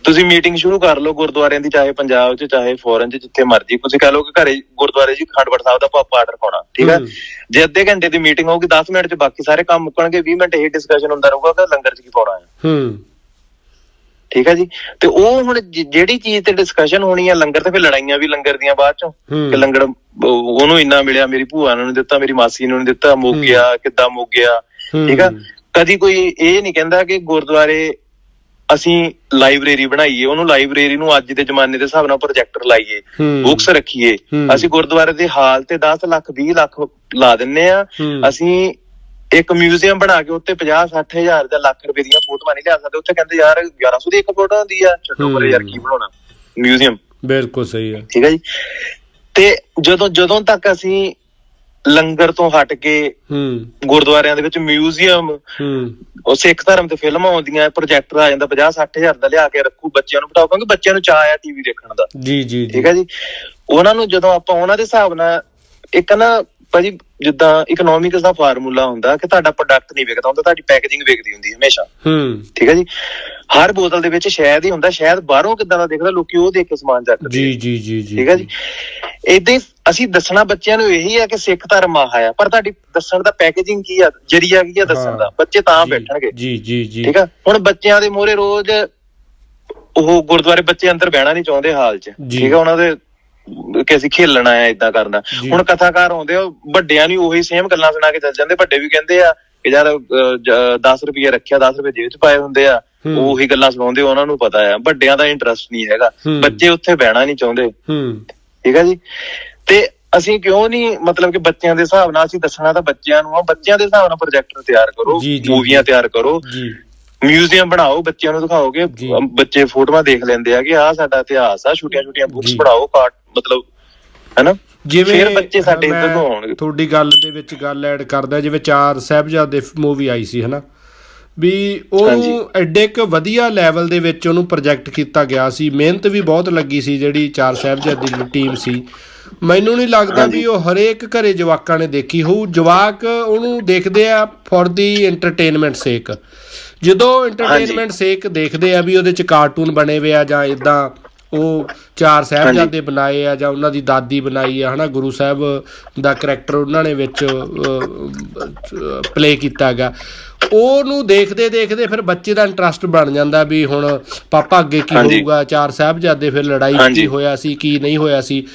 ਤੁਸੀਂ ਮੀਟਿੰਗ ਸ਼ੁਰੂ ਕਰ ਲਓ ਗੁਰਦੁਆਰਿਆਂ ਦੀ ਚਾਹੇ ਪੰਜਾਬ 'ਚ ਚਾਹੇ ਫੋਰਨ 'ਚ ਜਿੱਥੇ ਮਰਜ਼ੀ। ਤੁਸੀਂ ਕਹ ਲਓ ਕਿ ਘਰੇ ਗੁਰਦੁਆਰੇ ਜੀ ਖੰਡਪੜ ਸਾਹਿਬ ਦਾ ਪਾ- ਪਾਠ ਰਖਾਉਣਾ ਠੀਕ ਆ? ਹੂੰ। ਜੇ ਅੱਧੇ ਘੰਟੇ ਦੀ ਮੀਟਿੰਗ ਹੋਊਗੀ 10 ਮਿੰਟ 'ਚ ਬਾਕੀ ਸਾਰੇ ਕੰਮ ਮੁੱਕਣਗੇ 20 ਮਿੰਟ ਇਹ ਡਿਸਕਸ਼ਨ ਹੁੰਦਾ ਰਹੂਗਾ ਕਿ ਲੰਗਰ 'ਚ ਕੀ ਪਾਉਣਾ ਹੈ ਹੂੰ। ਠੀਕ ਆ ਜੀ ਤੇ ਉਹ ਹੁਣ ਜਿਹੜੀ ਚੀਜ਼ ਤੇ ਡਿਸਕਸ਼ਨ ਹੋਣੀ ਆ ਲੰਗਰ ਤੇ ਫਿਰ ਲੜਾਈਆਂ ਵੀ ਲੰਗਰ ਦੀਆਂ ਬਾਅਦ 'ਚੋਂ ਹੂੰ। ਕਿ ਲੰਗਰ ਉਹ- ਉਹਨੂੰ ਇੰਨਾ ਮਿਲਿਆ ਮੇਰੀ ਭੂਆ ਨੂੰ ਦਿੱਤਾ ਮੇਰੀ ਮਾਸੀ ਨੂੰ ਦਿੱਤਾ ਮੁੱਕ ਹੂੰ। ਗਿਆ ਕਿੱਦਾਂ ਮੁੱਕ ਗਿਆ ਹੂੰ। ਠੀਕ ਆ ਕਦੀ ਕੋਈ ਇਹ ਨਹੀਂ ਕਹਿੰਦਾ ਕਿ ਗੁਰਦੁਆਰੇ ਅਸੀਂ ਲਾਇਬ੍ਰੇਰੀ ਬਣਾਈਏ ਉਹਨੂੰ ਲਾਇਬ੍ਰੇਰੀ ਨੂੰ ਅੱਜ ਦੇ ਜ਼ਮਾਨੇ ਦੇ ਹਿਸਾਬ ਨਾਲ ਪ੍ਰੋਜੈਕਟਰ ਲਾਈਏ ਹੂੰ। ਬੁੱਕਸ ਰੱਖੀਏ ਹੂੰ। ਅਸੀਂ ਗੁਰਦੁਆਰੇ ਦੇ ਹਾਲ ਤੇ 10 ਲੱਖ 20 ਲੱਖ ਲਾ ਦਿੰਨੇ ਆ ਹੂੰ। ਅਸੀਂ ਇੱਕ ਮਿਊਜ਼ੀਅਮ ਬਣਾ ਕੇ ਉੱਤੇ 50 60 ਹਜ਼ਾਰ ਜਾਂ ਲੱਖ ਰੁਪਏ ਦੀਆਂ ਫੋਟੋਆਂ ਨਹੀਂ ਲਿਆ ਸਕਦੇ। ਉੱਥੇ ਕਹਿੰਦੇ ਯਾਰ 1100 ਦੀ ਇੱਕ ਫੋਟੋ ਹੁੰਦੀ ਆ ਛੱਡੋ। ਪਰੇ ਯਾਰ ਕੀ ਬਣਾਉਣਾ? ਮਿਊਜ਼ੀਅਮ ਬਿਲਕੁਲ ਸਹੀ ਹੈ ਠੀਕ ਹੈ ਜੀ? ਤੇ ਜਦੋਂ ਜਦੋਂ ਤੱਕ ਅਸੀਂ ਲੰਗਰ ਤੋਂ ਹਟ ਕੇ ਹੂੰ। ਗੁਰਦੁਆਰਿਆਂ ਦੇ ਵਿੱਚ ਮਿਊਜ਼ੀਅਮ ਹੂੰ। ਉਹ ਸਿੱਖ ਧਰਮ ਤੇ ਫਿਲਮਾਂ ਆਉਂਦੀਆਂ ਪ੍ਰੋਜੈਕਟਰ ਆ ਜਾਂਦਾ 50 60 ਹਜ਼ਾਰ ਦਾ ਲਿਆ ਕੇ ਰੱਖੂ ਬੱਚਿਆਂ ਨੂੰ ਬਿਠਾਓ ਕਿਉਂਕਿ ਬੱਚਿਆਂ ਨੂੰ ਚਾਹ ਆ ਟੀਵੀ ਦੇਖਣ ਦਾ। ਜੀ ਜੀ ਠੀਕ ਹੈ ਜੀ? ਉਹਨਾਂ ਨੂੰ ਜਦੋਂ ਆਪਾਂ ਉਹਨਾਂ ਦੇ ਹਿਸਾਬ ਨਾਲ ਇੱਕ ਨਾ ਭਾਜੀ ਜਿੱਦਾਂ ਇਕਨੋਮਿਕਸ ਦਾ ਫਾਰਮੂਲਾ ਹੁੰਦਾ ਕਿ ਤੁਹਾਡਾ ਪ੍ਰੋਡਕਟ ਨਹੀਂ ਵਿਕਦਾ ਹੁੰਦਾ ਤੁਹਾਡੀ ਪੈਕੇਜਿੰਗ ਵਿਕਦੀ ਹੁੰਦੀ ਹੈ ਹਮੇਸ਼ਾ। ਹੂੰ। ਠੀਕ ਹੈ ਜੀ? ਹਰ ਬੋਤਲ ਦੇ ਵਿੱਚ ਸ਼ਹਿਦ ਹੀ ਹੁੰਦਾ ਸ਼ਹਿਦ ਬਾਹਰੋਂ ਕਿੱਦਾਂ ਦਾ ਦਿਖਦਾ ਲੋਕੀ ਉਹ ਦੇਖ ਕੇ ਸਮਾਨ ਚੱਕਦੇ ਜੀ। ਜੀ ਜੀ ਜੀ ਠੀਕ ਹੈ ਜੀ। ਇਦਾਂ ਅਸੀਂ ਦੱਸਣਾ ਬੱਚਿਆਂ ਨੂੰ ਇਹੀ ਹੈ ਕਿ ਸਿੱਖ ਧਰਮ ਆਹ ਆ ਪਰ ਤੁਹਾਡੀ ਦੱਸਣ ਦਾ ਪੈਕੇਜਿੰਗ ਕੀ ਆ ਜਰੀਆ ਕੀ ਆ ਦੱਸਣ ਹਾਂ। ਦਾ ਬੱਚੇ ਤਾਂ ਬੈਠਣਗੇ। ਜੀ ਜੀ ਜੀ। ਠੀਕ ਆ? ਹੁਣ ਬੱਚਿਆਂ ਦੇ ਮੂਹਰੇ ਰੋਜ਼ ਉਹ ਗੁਰਦੁਆਰੇ ਬੱਚੇ ਅੰਦਰ ਬਹਿਣਾ ਨਹੀਂ ਚਾਹੁੰਦੇ ਹਾਲ 'ਚ। ਠੀਕ ਆ ਉਹਨਾਂ ਦੇ ਕਿ ਅਸੀਂ ਖੇਲਣਾ ਆ ਇਦਾਂ ਕਰਨਾ। ਹੁਣ ਕਥਾਕਾਰ ਆਉਂਦੇ ਆ ਵੱਡਿਆਂ ਨੂੰ ਉਹੀ ਸੇਮ ਗੱਲਾਂ ਸੁਣਾ ਕੇ ਚੱਲ ਜਾਂਦੇ ਵੱਡੇ ਵੀ ਕਹਿੰਦੇ ਆ ਕਿ ਯਾਰ 10 ਰੁਪਏ ਰੱਖਿਆ 10 ਰੁਪਏ ਜੇਬ 'ਚ ਪਾਏ ਹੁੰਦੇ ਆ। ਹੂੰ। ਉਹੀ ਗੱਲਾਂ ਸੁਣਾਉਂਦੇ ਉਹਨਾਂ ਨੂੰ ਪਤਾ ਆ। ਵੱਡਿਆਂ ਦਾ ਇੰਟਰਸਟ ਨਹੀਂ ਹੈਗਾ। ਹੂੰ। ਬੱਚੇ ਉੱਥੇ ਬਹਿਣਾ ਨਹੀਂ ਚਾਹੁੰਦੇ। ਹੂੰ। ਠੀਕ ਹੈ ਜੀ? ਤੇ ਅਸੀਂ ਕਿਉਂ ਨਹੀਂ ਮਤਲਬ ਕਿ ਬੱਚਿਆਂ ਦੇ ਹਿਸਾਬ ਨਾਲ ਅਸੀਂ ਦੱਸਣਾ ਤਾਂ ਬੱਚਿਆਂ ਨੂੰ ਆ। ਬੱਚਿਆਂ ਦੇ ਹਿਸਾਬ ਨਾਲ ਪ੍ਰੋਜੈਕਟਰ ਤਿਆਰ ਕਰੋ ਮੂਵੀਆਂ। ਤਿਆਰ ਕਰੋ। ਮਿਊਜ਼ੀਅਮ ਬਣਾਓ ਬੱਚਿਆਂ ਨੂੰ ਦਿਖਾਓਗੇ। ਬੱਚੇ ਫੋਟੋਆਂ ਦੇਖ ਲੈਂਦੇ ਆ ਕਿ ਆਹ ਸਾਡਾ ਇਤਿਹਾਸ ਆ ਛੋਟੀਆਂ ਛੋਟੀਆਂ ਬੁੱਕਸ। ਪੜਾਓ ਕਾਰਟ ਮਤਲਬ ਹੈਨਾ? ਜਿਵੇਂ ਫਿਰ ਬੱਚੇ ਸਾਡੇ ਇੱਧਰ ਨੂੰ ਆਉਣਗੇ। ਤੁਹਾਡੀ ਗੱਲ ਦੇ ਵਿੱਚ ਗੱਲ ਐਡ ਕਰਦਾ ਜਿਵੇਂ ਚਾਰ ਸਾਹਿਬਜ਼ਾਦੇ ਮੂਵੀ ਆਈ ਸੀ ਹਨਾ? ਵੀ। ਉਹਨੂੰ ਐਡੇ ਇੱਕ ਵਧੀਆ ਲੈਵਲ ਦੇ ਵਿੱਚ ਉਹਨੂੰ ਪ੍ਰੋਜੈਕਟ ਕੀਤਾ ਗਿਆ ਸੀ। ਮਿਹਨਤ ਵੀ ਬਹੁਤ ਲੱਗੀ ਸੀ ਜਿਹੜੀ ਚਾਰ ਸਾਹਿਬਜ਼ਾਦੇ ਦੀ ਟੀਮ ਸੀ। ਮੈਨੂੰ ਨਹੀਂ ਲੱਗਦਾ। ਵੀ ਉਹ ਹਰੇਕ ਘਰੇ ਜਵਾਕਾਂ ਨੇ ਦੇਖੀ ਹੋਊ। ਜਵਾਕ ਉਹਨੂੰ ਦੇਖਦੇ ਆ ਫॉर ਦੀ ਐਂਟਰਟੇਨਮੈਂਟ ਸੇਕ ਜਦੋਂ ਐਂਟਰਟੇਨਮੈਂਟ ਸੇਕ ਦੇਖਦੇ ਆ ਵੀ ਉਹਦੇ ਚ ਕਾਰਟੂਨ ਬਣੇ ਹੋਏ ਆ ਜਾਂ ਇਦਾਂ ਉਹ ਚਾਰ ਸਾਹਿਬਜ਼ਾਦੇ ਬਣਾਏ ਆ ਜਾਂ ਉਹਨਾਂ ਦੀ ਦਾਦੀ ਬਣਾਈ ਆ ਹਨਾ ਗੁਰੂ ਸਾਹਿਬ ਦਾ ਕਰੈਕਟਰ ਉਹਨਾਂ ਨੇ ਵਿੱਚ ਪਲੇ ਕੀਤਾਗਾ ਉਹਨੂੰ ਦੇਖਦੇ ਦੇਖਦੇ ਫਿਰ ਬੱਚੇ ਦਾ ਇੰਟਰਸਟ ਬਣ ਜਾਂਦਾ ਵੀ ਹੁਣ ਪਾਪਾ ਅੱਗੇ ਕੀ। ਹੋਊਗਾ ਚਾਰ ਸਾਹਿਬਜ਼ਾਦੇ ਫਿਰ ਲੜਾਈ। ਕੀ ਹੋਇਆ ਸੀ ਕੀ ਨਹੀਂ ਹੋਇਆ ਸੀ